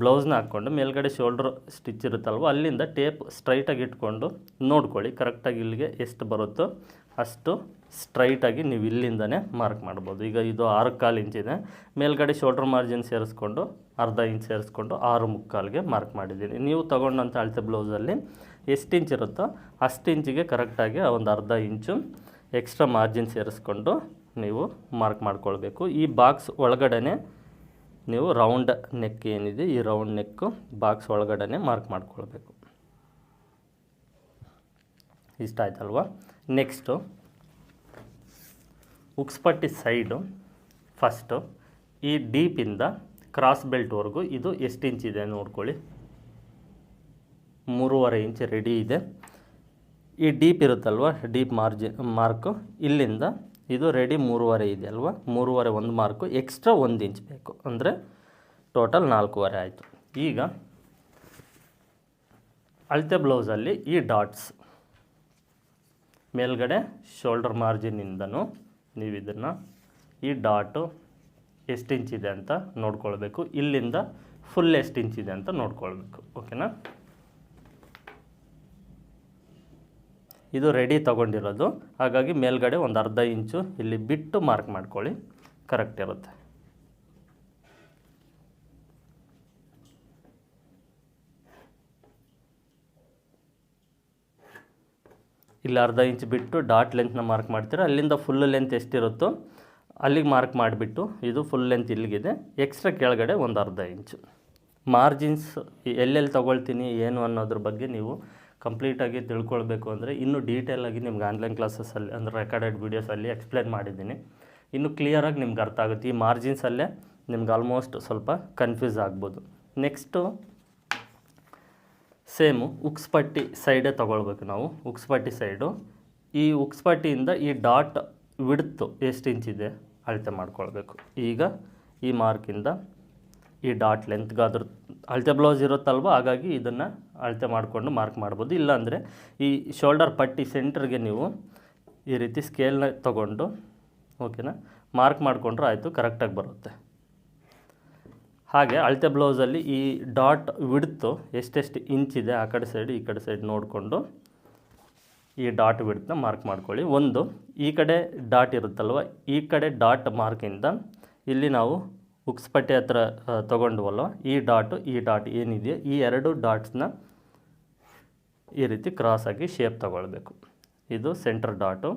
ಬ್ಲೌಸ್ನ ಹಾಕ್ಕೊಂಡು ಮೇಲ್ಗಡೆ ಶೋಲ್ಡ್ರ್ ಸ್ಟಿಚ್ ಇರುತ್ತಲ್ವ, ಅಲ್ಲಿಂದ ಟೇಪ್ ಸ್ಟ್ರೈಟಾಗಿ ಇಟ್ಕೊಂಡು ನೋಡ್ಕೊಳ್ಳಿ ಕರೆಕ್ಟಾಗಿ ಇಲ್ಲಿಗೆ ಎಷ್ಟು ಬರುತ್ತೋ ಅಷ್ಟು ಸ್ಟ್ರೈಟಾಗಿ ನೀವು ಇಲ್ಲಿಂದನೇ ಮಾರ್ಕ್ ಮಾಡ್ಬೋದು. ಈಗ ಇದು ಆರು ಕಾಲು ಇಂಚಿದೆ ಮೇಲ್ಗಡೆ ಶೋಲ್ಡ್ರ್ ಮಾರ್ಜಿನ್ ಸೇರಿಸ್ಕೊಂಡು, ಅರ್ಧ ಇಂಚ್ ಸೇರಿಸ್ಕೊಂಡು ಆರು ಮುಕ್ಕಾಲಿಗೆ ಮಾರ್ಕ್ ಮಾಡಿದ್ದೀನಿ ನೀವು ತೊಗೊಂಡಂಥ ಅಳತೆ ಬ್ಲೌಸಲ್ಲಿ ಎಷ್ಟು ಇಂಚ್ ಇರುತ್ತೋ ಅಷ್ಟು ಇಂಚಿಗೆ ಕರೆಕ್ಟಾಗಿ ಒಂದು ಅರ್ಧ ಇಂಚು ಎಕ್ಸ್ಟ್ರಾ ಮಾರ್ಜಿನ್ ಸೇರಿಸ್ಕೊಂಡು ನೀವು ಮಾರ್ಕ್ ಮಾಡ್ಕೊಳ್ಬೇಕು. ಈ ಬಾಕ್ಸ್ ಒಳಗಡೆನೆ ನೀವು ರೌಂಡ್ ನೆಕ್ ಏನಿದೆ, ಈ ರೌಂಡ್ ನೆಕ್ಕು ಬಾಕ್ಸ್ ಒಳಗಡೆನೆ ಮಾರ್ಕ್ ಮಾಡ್ಕೊಳ್ಬೇಕು. ಇಷ್ಟ ಆಯ್ತಲ್ವಾ? ನೆಕ್ಸ್ಟು ಉಕ್ಸ್ಪಟ್ಟಿ ಸೈಡು ಫಸ್ಟು ಈ ಡೀಪಿಂದ ಕ್ರಾಸ್ ಬೆಲ್ಟ್ವರೆಗೂ ಇದು ಎಷ್ಟು ಇಂಚ್ ಇದೆ ನೋಡ್ಕೊಳ್ಳಿ. ಮೂರುವರೆ ಇಂಚ್ ರೆಡಿ ಇದೆ. ಈ ಡೀಪ್ ಇರುತ್ತಲ್ವ? ಡೀಪ್ ಮಾರ್ಜಿ ಮಾರ್ಕು ಇಲ್ಲಿಂದ ಇದು ರೆಡಿ ಮೂರುವರೆ ಇದೆ ಅಲ್ವಾ? ಮೂರುವರೆ ಒಂದು ಮಾರ್ಕು ಎಕ್ಸ್ಟ್ರಾ ಒಂದು ಇಂಚ್ ಬೇಕು. ಅಂದರೆ ಟೋಟಲ್ ನಾಲ್ಕೂವರೆ ಆಯಿತು. ಈಗ ಅಳತೆ ಬ್ಲೌಸಲ್ಲಿ ಈ ಡಾಟ್ಸ್ ಮೇಲ್ಗಡೆ ಶೋಲ್ಡರ್ ಮಾರ್ಜಿನಿಂದನೂ ನೀವು ಇದನ್ನು ಈ ಡಾಟು ಎಷ್ಟು ಇಂಚ್ ಇದೆ ಅಂತ ನೋಡ್ಕೊಳ್ಬೇಕು. ಇಲ್ಲಿಂದ ಫುಲ್ ಎಷ್ಟು ಇಂಚ್ ಇದೆ ಅಂತ ನೋಡ್ಕೊಳ್ಬೇಕು. ಓಕೆನಾ ಇದು ರೆಡಿ ತೊಗೊಂಡಿರೋದು. ಹಾಗಾಗಿ ಮೇಲ್ಗಡೆ ಒಂದು ಅರ್ಧ ಇಂಚು ಇಲ್ಲಿ ಬಿಟ್ಟು ಮಾರ್ಕ್ ಮಾಡ್ಕೊಳ್ಳಿ. ಕರೆಕ್ಟ್ ಇರುತ್ತೆ. ಇಲ್ಲಿ ಅರ್ಧ ಇಂಚ್ ಬಿಟ್ಟು ಡಾಟ್ ಲೆಂತ್ನ ಮಾರ್ಕ್ ಮಾಡ್ತೀರಾ. ಅಲ್ಲಿಂದ ಫುಲ್ ಲೆಂತ್ ಎಷ್ಟಿರುತ್ತೋ ಅಲ್ಲಿಗೆ ಮಾರ್ಕ್ ಮಾಡಿಬಿಟ್ಟು ಇದು ಫುಲ್ ಲೆಂತ್ ಇಲ್ಲಿಗಿದೆ. ಎಕ್ಸ್ಟ್ರಾ ಕೆಳಗಡೆ ಒಂದು ಅರ್ಧ ಇಂಚು. ಮಾರ್ಜಿನ್ಸ್ ಎಲ್ಲೆಲ್ಲಿ ತೊಗೊಳ್ತೀನಿ, ಏನು ಅನ್ನೋದ್ರ ಬಗ್ಗೆ ನೀವು ಕಂಪ್ಲೀಟಾಗಿ ತಿಳ್ಕೊಳ್ಬೇಕು ಅಂದರೆ ಇನ್ನೂ ಡೀಟೇಲಾಗಿ ನಿಮ್ಗೆ ಆನ್ಲೈನ್ ಕ್ಲಾಸಸ್ಸಲ್ಲಿ ಅಂದರೆ ರೆಕಾರ್ಡೆಡ್ ವೀಡಿಯೋಸಲ್ಲಿ ಎಕ್ಸ್ಪ್ಲೇನ್ ಮಾಡಿದ್ದೀನಿ. ಇನ್ನು ಕ್ಲಿಯರಾಗಿ ನಿಮ್ಗೆ ಅರ್ಥ ಆಗುತ್ತೆ. ಈ ಮಾರ್ಜಿನ್ಸಲ್ಲೇ ನಿಮ್ಗೆ ಆಲ್ಮೋಸ್ಟ್ ಸ್ವಲ್ಪ ಕನ್ಫ್ಯೂಸ್ ಆಗ್ಬೋದು. ನೆಕ್ಸ್ಟು, ಸೇಮು ಉಕ್ಸ್ಪಟ್ಟಿ ಸೈಡೇ ತೊಗೊಳ್ಬೇಕು ನಾವು. ಉಕ್ಸ್ಪಟ್ಟಿ ಸೈಡು. ಈ ಉಕ್ಸ್ಪಟ್ಟಿಯಿಂದ ಈ ಡಾಟ್ ವಿಡ್ತು ಎಷ್ಟು ಇಂಚಿದೆ ಅಳತೆ ಮಾಡ್ಕೊಳ್ಬೇಕು. ಈಗ ಈ ಮಾರ್ಕಿಂದ ಈ ಡಾಟ್ ಲೆಂತ್ಗಾದ್ರೂ ಅಳತೆ ಬ್ಲೌಸ್ ಇರುತ್ತಲ್ವ? ಹಾಗಾಗಿ ಇದನ್ನು ಅಳತೆ ಮಾಡಿಕೊಂಡು ಮಾರ್ಕ್ ಮಾಡ್ಬೋದು. ಇಲ್ಲಾಂದರೆ ಈ ಶೋಲ್ಡರ್ ಪಟ್ಟಿ ಸೆಂಟ್ರಿಗೆ ನೀವು ಈ ರೀತಿ ಸ್ಕೇಲ್ನ ತಗೊಂಡು ಓಕೆನಾ ಮಾರ್ಕ್ ಮಾಡಿಕೊಂಡ್ರೆ ಆಯಿತು ಕರೆಕ್ಟಾಗಿ ಬರುತ್ತೆ. ಹಾಗೆ ಅಳತೆ ಬ್ಲೌಸಲ್ಲಿ ಈ ಡಾಟ್ ವಿಡ್ತು ಎಷ್ಟೆಷ್ಟು ಇಂಚ್ ಇದೆ ಆ ಕಡೆ ಸೈಡ್ ಈ ಕಡೆ ಸೈಡ್ ನೋಡಿಕೊಂಡು ಈ ಡಾಟ್ ವಿಡ್ತನ್ನ ಮಾರ್ಕ್ ಮಾಡ್ಕೊಳ್ಳಿ. ಒಂದು, ಈ ಕಡೆ ಡಾಟ್ ಇರುತ್ತಲ್ವ? ಈ ಕಡೆ ಡಾಟ್ ಮಾರ್ಕಿಂದ ಇಲ್ಲಿ ನಾವು ಉಕ್ಸ್ಪಟ್ಟೆ ಹತ್ರ ತೊಗೊಂಡ್ವಲ್ಲ ಈ ಡಾಟು, ಈ ಡಾಟ್ ಏನಿದೆಯೋ, ಈ ಎರಡು ಡಾಟ್ಸ್ನ ಈ ರೀತಿ ಕ್ರಾಸಾಗಿ ಶೇಪ್ ತಗೊಳ್ಬೇಕು. ಇದು ಸೆಂಟ್ರ್ ಡಾಟು.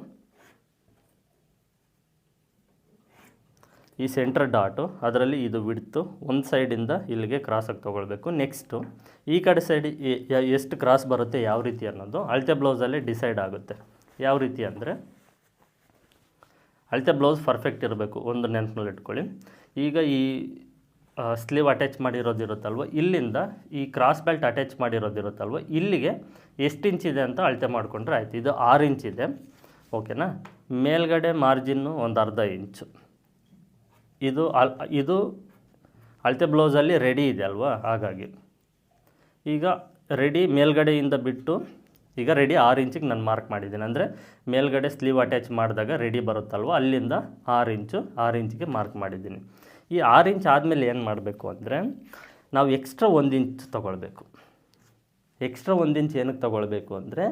ಈ ಸೆಂಟ್ರ್ ಡಾಟು, ಅದರಲ್ಲಿ ಇದು ಬಿಡ್ತು ಒಂದು ಸೈಡಿಂದ ಇಲ್ಲಿಗೆ ಕ್ರಾಸಾಗಿ ತೊಗೊಳ್ಬೇಕು. ನೆಕ್ಸ್ಟು ಈ ಕಡೆ ಸೈಡ್ ಎಷ್ಟು ಕ್ರಾಸ್ ಬರುತ್ತೆ ಯಾವ ರೀತಿ ಅನ್ನೋದು, ಅಳತೆ ಬ್ಲೌಸಲ್ಲಿ ಡಿಸೈಡ್ ಆಗುತ್ತೆ. ಯಾವ ರೀತಿ ಅಂದರೆ ಅಳತೆ ಬ್ಲೌಸ್ ಪರ್ಫೆಕ್ಟ್ ಇರಬೇಕು. ಒಂದು ನೆನಪಿನಲ್ಲಿ ಇಟ್ಕೊಳ್ಳಿ. ಈಗ ಈ ಸ್ಲೀವ್ ಅಟ್ಯಾಚ್ ಮಾಡಿರೋದಿರುತ್ತಲ್ವ ಇಲ್ಲಿಂದ ಈ ಕ್ರಾಸ್ ಬೆಲ್ಟ್ ಅಟ್ಯಾಚ್ ಮಾಡಿರೋದಿರುತ್ತಲ್ವ ಇಲ್ಲಿಗೆ ಎಷ್ಟು ಇಂಚ್ ಇದೆ ಅಂತ ಅಳತೆ ಮಾಡಿಕೊಂಡ್ರೆ ಆಯಿತು. ಇದು ಆರು ಇಂಚ್ ಇದೆ. ಓಕೆನಾ ಮೇಲ್ಗಡೆ ಮಾರ್ಜಿನ್ನು ಒಂದು ಅರ್ಧ ಇಂಚು ಇದು ಅಲ್ ಇದು ಅಳತೆ ಬ್ಲೌಸಲ್ಲಿ ರೆಡಿ ಇದೆ ಅಲ್ವಾ? ಹಾಗಾಗಿ. ಈಗ ರೆಡಿ ಮೇಲ್ಗಡೆಯಿಂದ ಬಿಟ್ಟು ಈಗ ರೆಡಿ ಆರು ಇಂಚಿಗೆ ನಾನು ಮಾರ್ಕ್ ಮಾಡಿದ್ದೀನಿ. ಅಂದರೆ ಮೇಲ್ಗಡೆ ಸ್ಲೀವ್ ಅಟ್ಯಾಚ್ ಮಾಡಿದಾಗ ರೆಡಿ ಬರುತ್ತಲ್ವ? ಅಲ್ಲಿಂದ ಆರು ಇಂಚು ಆರು ಇಂಚಿಗೆ ಮಾರ್ಕ್ ಮಾಡಿದ್ದೀನಿ. ಈ ಆರು ಇಂಚ್ ಆದಮೇಲೆ ಏನು ಮಾಡಬೇಕು ಅಂದರೆ ನಾವು ಎಕ್ಸ್ಟ್ರಾ ಒಂದು ಇಂಚ್ ತೊಗೊಳ್ಬೇಕು. ಎಕ್ಸ್ಟ್ರಾ ಒಂದು ಇಂಚ್ ಏನಕ್ಕೆ ತೊಗೊಳ್ಬೇಕು ಅಂದರೆ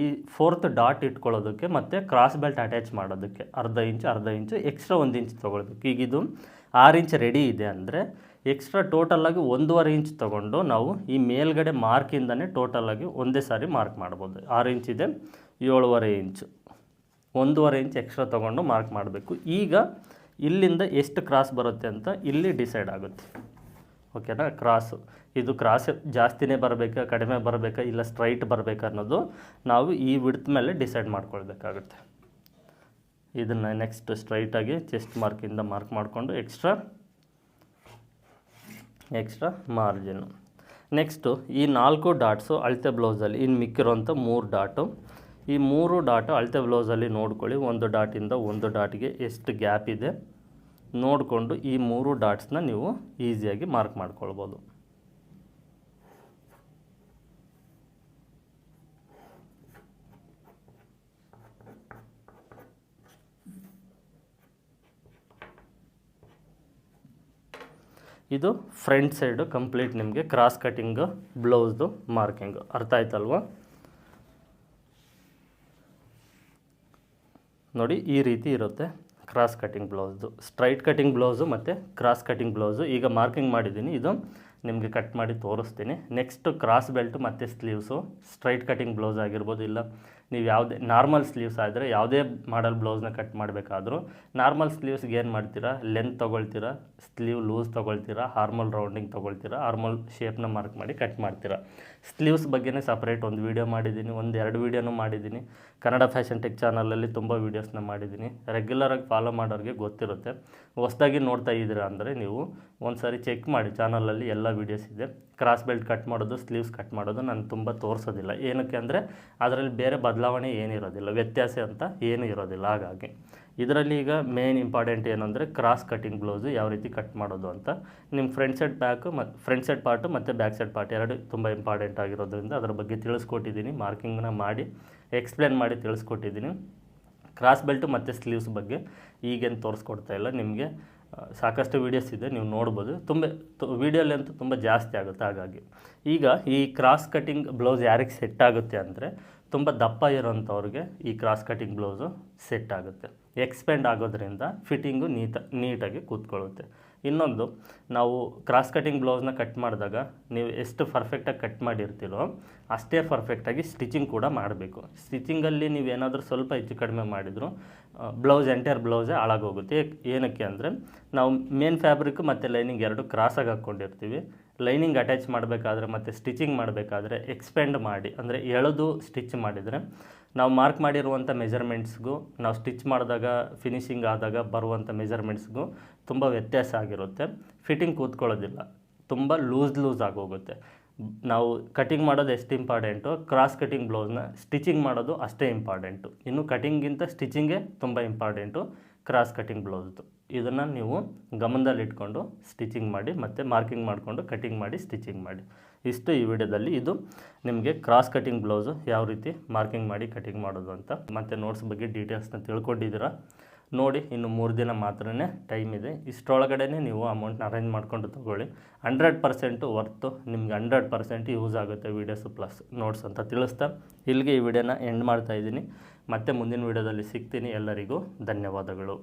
ಈ ಫೋರ್ತ್ ಡಾಟ್ ಇಟ್ಕೊಳ್ಳೋದಕ್ಕೆ ಮತ್ತು ಕ್ರಾಸ್ ಬೆಲ್ಟ್ ಅಟ್ಯಾಚ್ ಮಾಡೋದಕ್ಕೆ. ಅರ್ಧ ಇಂಚು ಅರ್ಧ ಇಂಚು ಎಕ್ಸ್ಟ್ರಾ ಒಂದು ಇಂಚ್ ತೊಗೊಳ್ಬೇಕು. ಈಗ ಇದು ಆರು ಇಂಚ್ ರೆಡಿ ಇದೆ ಅಂದರೆ ಎಕ್ಸ್ಟ್ರಾ ಟೋಟಲಾಗಿ ಒಂದೂವರೆ ಇಂಚ್ ತೊಗೊಂಡು ನಾವು ಈ ಮೇಲ್ಗಡೆ ಮಾರ್ಕಿಂದನೇ ಟೋಟಲಾಗಿ ಒಂದೇ ಸಾರಿ ಮಾರ್ಕ್ ಮಾಡ್ಬೋದು. ಆರು ಇಂಚ್ ಇದೆ, ಏಳುವರೆ ಇಂಚು. ಒಂದೂವರೆ ಇಂಚ್ ಎಕ್ಸ್ಟ್ರಾ ತೊಗೊಂಡು ಮಾರ್ಕ್ ಮಾಡಬೇಕು. ಈಗ ಇಲ್ಲಿಂದ ಎಷ್ಟು ಕ್ರಾಸ್ ಬರುತ್ತೆ ಅಂತ ಇಲ್ಲಿ ಡಿಸೈಡ್ ಆಗುತ್ತೆ. ಓಕೆನಾ ಕ್ರಾಸು ಇದು ಕ್ರಾಸ್ ಜಾಸ್ತಿನೇ ಬರಬೇಕಾ, ಕಡಿಮೆ ಬರಬೇಕಾ, ಇಲ್ಲ ಸ್ಟ್ರೈಟ್ ಬರಬೇಕಾ ಅನ್ನೋದು ನಾವು ಈ ವಿಡ್ತ್ ಮೇಲೆ ಡಿಸೈಡ್ ಮಾಡ್ಕೊಳ್ಬೇಕಾಗುತ್ತೆ. ಇದನ್ನು ನೆಕ್ಸ್ಟ್ ಸ್ಟ್ರೈಟಾಗಿ ಚೆಸ್ಟ್ ಮಾರ್ಕಿಂದ ಮಾರ್ಕ್ ಮಾಡಿಕೊಂಡು ಎಕ್ಸ್ಟ್ರಾ ಎಕ್ಸ್ಟ್ರಾ ಮಾರ್ಜಿನ್ ನೆಕ್ಸ್ಟು ಈ ನಾಲ್ಕು ಡಾಟ್ಸು ಅಳತೆ ಬ್ಲೌಸಲ್ಲಿ ಇನ್ನು ಮಿಕ್ಕಿರೋಂಥ ಮೂರು ಡಾಟು ಈ ಮೂರು ಡಾಟು ಅಳತೆ ಬ್ಲೌಸಲ್ಲಿ ನೋಡ್ಕೊಳ್ಳಿ, ಒಂದು ಡಾಟಿಂದ ಒಂದು ಡಾಟ್ಗೆ ಎಷ್ಟು ಗ್ಯಾಪ್ ಇದೆ. ನೋಡಿಕೊಂಡು ಈ ಮೂರು ಡಾಟ್ಸ್ನ ನೀವು ಈಸಿಯಾಗಿ ಮಾರ್ಕ್ ಮಾಡ್ಕೊಳ್ಬೋದು. ಇದು ಫ್ರಂಟ್ ಸೈಡು ಕಂಪ್ಲೀಟ್ ನಿಮಗೆ ಕ್ರಾಸ್ ಕಟಿಂಗು ಬ್ಲೌಸ್ದು ಮಾರ್ಕಿಂಗು. ಅರ್ಥ ಆಯ್ತಲ್ವಾ? ನೋಡಿ, ಈ ರೀತಿ ಇರುತ್ತೆ ಕ್ರಾಸ್ ಕಟಿಂಗ್ ಬ್ಲೌಸ್ದು. ಸ್ಟ್ರೈಟ್ ಕಟಿಂಗ್ ಬ್ಲೌಸು ಮತ್ತು ಕ್ರಾಸ್ ಕಟಿಂಗ್ ಬ್ಲೌಸು ಈಗ ಮಾರ್ಕಿಂಗ್ ಮಾಡಿದ್ದೀನಿ. ಇದು ನಿಮಗೆ ಕಟ್ ಮಾಡಿ ತೋರಿಸ್ತೀನಿ. ನೆಕ್ಸ್ಟು ಕ್ರಾಸ್ ಬೆಲ್ಟು ಮತ್ತು ಸ್ಲೀವ್ಸು. ಸ್ಟ್ರೈಟ್ ಕಟಿಂಗ್ ಬ್ಲೌಸ್ ಆಗಿರ್ಬೋದು, ಇಲ್ಲ ನೀವು ಯಾವುದೇ ನಾರ್ಮಲ್ ಸ್ಲೀವ್ಸ್ ಆದರೆ ಯಾವುದೇ ಮಾಡಲ್ ಬ್ಲೌಸ್ನ ಕಟ್ ಮಾಡಬೇಕಾದ್ರೂ ನಾರ್ಮಲ್ ಸ್ಲೀವ್ಸ್ಗೆ ಏನು ಮಾಡ್ತೀರಾ? ಲೆಂತ್ ತೊಗೊಳ್ತೀರಾ? ಸ್ಲೀವ್ ಲೂಸ್ ತೊಗೊಳ್ತೀರಾ? ಹಾರ್ಮಲ್ ರೌಂಡಿಂಗ್ ತೊಗೊಳ್ತೀರಾ? ಹಾರ್ಮಲ್ ಶೇಪ್ನ ಮಾರ್ಕ್ ಮಾಡಿ ಕಟ್ ಮಾಡ್ತೀರಾ? ಸ್ಲೀವ್ಸ್ ಬಗ್ಗೆನೇ ಸಪ್ರೇಟ್ ಒಂದು ವೀಡಿಯೋ ಮಾಡಿದ್ದೀನಿ, ಒಂದು ಎರಡು ವೀಡಿಯೋನೂ ಮಾಡಿದ್ದೀನಿ. ಕನ್ನಡ ಫ್ಯಾಷನ್ ಟೆಕ್ ಚಾನಲಲ್ಲಿ ತುಂಬ ವೀಡಿಯೋಸ್ನ ಮಾಡಿದ್ದೀನಿ. ರೆಗ್ಯುಲರಾಗಿ ಫಾಲೋ ಮಾಡೋರಿಗೆ ಗೊತ್ತಿರುತ್ತೆ. ಹೊಸದಾಗಿ ನೋಡ್ತಾ ಇದ್ದೀರಾ ಅಂದರೆ ನೀವು ಒಂದು ಸಾರಿ ಚೆಕ್ ಮಾಡಿ ಚಾನಲಲ್ಲಿ ಎಲ್ಲ ವೀಡಿಯೋಸ್ ಇದೆ. ಕ್ರಾಸ್ ಬೆಲ್ಟ್ ಕಟ್ ಮಾಡೋದು ಸ್ಲೀವ್ಸ್ ಕಟ್ ಮಾಡೋದು ನಾನು ತುಂಬ ತೋರಿಸೋದಿಲ್ಲ. ಏನಕ್ಕೆ ಅಂದರೆ ಅದರಲ್ಲಿ ಬೇರೆ ಬದಲಾವಣೆ ಏನಿರೋದಿಲ್ಲ, ವ್ಯತ್ಯಾಸ ಅಂತ ಏನೂ ಇರೋದಿಲ್ಲ. ಹಾಗಾಗಿ ಇದರಲ್ಲಿ ಈಗ ಮೇನ್ ಇಂಪಾರ್ಟೆಂಟ್ ಏನಂದರೆ ಕ್ರಾಸ್ ಕಟ್ಟಿಂಗ್ ಬ್ಲೌಸು ಯಾವ ರೀತಿ ಕಟ್ ಮಾಡೋದು ಅಂತ. ನಿಮ್ಮ ಫ್ರಂಟ್ ಸೈಡ್ ಬ್ಯಾಕು ಮತ್ತು ಫ್ರಂಟ್ ಸೈಡ್ ಪಾರ್ಟು ಮತ್ತು ಬ್ಯಾಕ್ ಸೈಡ್ ಪಾರ್ಟ್ ಎರಡು ತುಂಬ ಇಂಪಾರ್ಟೆಂಟ್ ಆಗಿರೋದ್ರಿಂದ ಅದರ ಬಗ್ಗೆ ತಿಳಿಸ್ಕೊಟ್ಟಿದ್ದೀನಿ ಮಾರ್ಕಿಂಗ್ನ ಮಾಡಿ ಎಕ್ಸ್ಪ್ಲೇನ್ ಮಾಡಿ ತಿಳಿಸ್ಕೊಟ್ಟಿದ್ದೀನಿ. ಕ್ರಾಸ್ ಬೆಲ್ಟು ಮತ್ತು ಸ್ಲೀವ್ಸ್ ಬಗ್ಗೆ ಈಗೇನು ತೋರಿಸ್ಕೊಡ್ತಾ ಇಲ್ಲ, ನಿಮಗೆ ಸಾಕಷ್ಟು ವೀಡಿಯೋಸ್ ಇದೆ, ನೀವು ನೋಡ್ಬೋದು. ತುಂಬ ವೀಡಿಯೋಲಿ ಅಂತೂ ತುಂಬ ಜಾಸ್ತಿ ಆಗುತ್ತೆ ಹಾಗಾಗಿ. ಈಗ ಈ ಕ್ರಾಸ್ ಕಟ್ಟಿಂಗ್ ಬ್ಲೌಸ್ ಯಾರಿಗೆ ಸೆಟ್ ಆಗುತ್ತೆ ಅಂದರೆ ತುಂಬ ದಪ್ಪ ಇರೋಂಥವ್ರಿಗೆ ಈ ಕ್ರಾಸ್ ಕಟಿಂಗ್ ಬ್ಲೌಸು ಸೆಟ್ ಆಗುತ್ತೆ. ಎಕ್ಸ್ಪೆಂಡ್ ಆಗೋದ್ರಿಂದ ಫಿಟ್ಟಿಂಗು ನೀಟ ನೀಟಾಗಿ ಕೂತ್ಕೊಳ್ಳುತ್ತೆ. ಇನ್ನೊಂದು, ನಾವು ಕ್ರಾಸ್ ಕಟಿಂಗ್ ಬ್ಲೌಸ್ನ ಕಟ್ ಮಾಡಿದಾಗ ನೀವು ಎಷ್ಟು ಪರ್ಫೆಕ್ಟಾಗಿ ಕಟ್ ಮಾಡಿರ್ತೀರೋ ಅಷ್ಟೇ ಪರ್ಫೆಕ್ಟಾಗಿ ಸ್ಟಿಚಿಂಗ್ ಕೂಡ ಮಾಡಬೇಕು. ಸ್ಟಿಚಿಂಗಲ್ಲಿ ನೀವೇನಾದರೂ ಸ್ವಲ್ಪ ಹೆಚ್ಚು ಕಡಿಮೆ ಮಾಡಿದ್ರು ಬ್ಲೌಸ್ ಎಂಟೈರ್ ಬ್ಲೌಸೇ ಹಾಳಾಗೋಗುತ್ತೆ. ಏನಕ್ಕೆ ಅಂದರೆ, ನಾವು ಮೇನ್ ಫ್ಯಾಬ್ರಿಕ್ ಮತ್ತು ಲೈನಿಂಗ್ ಎರಡು ಕ್ರಾಸಾಗಿ ಹಾಕ್ಕೊಂಡಿರ್ತೀವಿ. ಲೈನಿಂಗ್ ಅಟ್ಯಾಚ್ ಮಾಡಬೇಕಾದ್ರೆ ಮತ್ತು ಸ್ಟಿಚಿಂಗ್ ಮಾಡಬೇಕಾದ್ರೆ ಎಕ್ಸ್ಪೆಂಡ್ ಮಾಡಿ, ಅಂದರೆ ಎಳೆದು ಸ್ಟಿಚ್ ಮಾಡಿದರೆ ನಾವು ಮಾರ್ಕ್ ಮಾಡಿರುವಂಥ ಮೆಜರ್ಮೆಂಟ್ಸ್ಗೂ, ನಾವು ಸ್ಟಿಚ್ ಮಾಡಿದಾಗ, ಫಿನಿಶಿಂಗ್ ಆದಾಗ ಬರುವಂಥ ಮೆಜರ್ಮೆಂಟ್ಸ್ಗೂ ತುಂಬ ವ್ಯತ್ಯಾಸ ಆಗಿರುತ್ತೆ. ಫಿಟ್ಟಿಂಗ್ ಕೂತ್ಕೊಳ್ಳೋದಿಲ್ಲ, ತುಂಬ ಲೂಸ್ ಲೂಸ್ ಆಗೋಗುತ್ತೆ. ನಾವು ಕಟಿಂಗ್ ಮಾಡೋದು ಎಷ್ಟು ಇಂಪಾರ್ಟೆಂಟು, ಕ್ರಾಸ್ ಕಟಿಂಗ್ ಬ್ಲೌಸ್ನ ಸ್ಟಿಚಿಂಗ್ ಮಾಡೋದು ಅಷ್ಟೇ ಇಂಪಾರ್ಟೆಂಟು. ಇನ್ನು ಕಟಿಂಗಿಂತ ಸ್ಟಿಚಿಂಗೇ ತುಂಬ ಇಂಪಾರ್ಟೆಂಟು, ಕ್ರಾಸ್ ಕಟಿಂಗ್ ಬ್ಲೌಸ್ದು. ಇದನ್ನು ನೀವು ಗಮನದಲ್ಲಿಟ್ಕೊಂಡು ಸ್ಟಿಚಿಂಗ್ ಮಾಡಿ ಮತ್ತು ಮಾರ್ಕಿಂಗ್ ಮಾಡಿಕೊಂಡು ಕಟಿಂಗ್ ಮಾಡಿ ಸ್ಟಿಚಿಂಗ್ ಮಾಡಿ. ಇಷ್ಟು ಈ ವಿಡಿಯೋದಲ್ಲಿ. ಇದು ನಿಮಗೆ ಕ್ರಾಸ್ ಕಟಿಂಗ್ ಬ್ಲೌಸು ಯಾವ ರೀತಿ ಮಾರ್ಕಿಂಗ್ ಮಾಡಿ ಕಟಿಂಗ್ ಮಾಡೋದು ಅಂತ ಮತ್ತು ನೋಟ್ಸ್ ಬಗ್ಗೆ ಡೀಟೇಲ್ಸ್ನ ತಿಳ್ಕೊಂಡಿದ್ದೀರಾ? ನೋಡಿ, ಇನ್ನು ಮೂರು ದಿನ ಮಾತ್ರ ಟೈಮ್ ಇದೆ. ಇಷ್ಟರೊಳಗಡೆ ನೀವು ಅಮೌಂಟ್ನ ಅರೇಂಜ್ ಮಾಡ್ಕೊಂಡು ತೊಗೊಳ್ಳಿ. ಹಂಡ್ರೆಡ್ ಪರ್ಸೆಂಟು ವರ್ತು ನಿಮ್ಗೆ ಹಂಡ್ರೆಡ್ ಪರ್ಸೆಂಟ್ ಯೂಸ್ ಆಗುತ್ತೆ ವೀಡಿಯೋಸು ಪ್ಲಸ್ ನೋಟ್ಸ್ ಅಂತ ತಿಳಿಸ್ತಾ. ಇಲ್ಲಿಗೆ ಈ ವಿಡಿಯೋನ ಎಂಡ್ ಮಾಡ್ತಾ ಇದ್ದೀನಿ. ಮತ್ತೆ ಮುಂದಿನ ವಿಡಿಯೋದಲ್ಲಿ ಸಿಗ್ತೀನಿ. ಎಲ್ಲರಿಗೂ ಧನ್ಯವಾದಗಳು.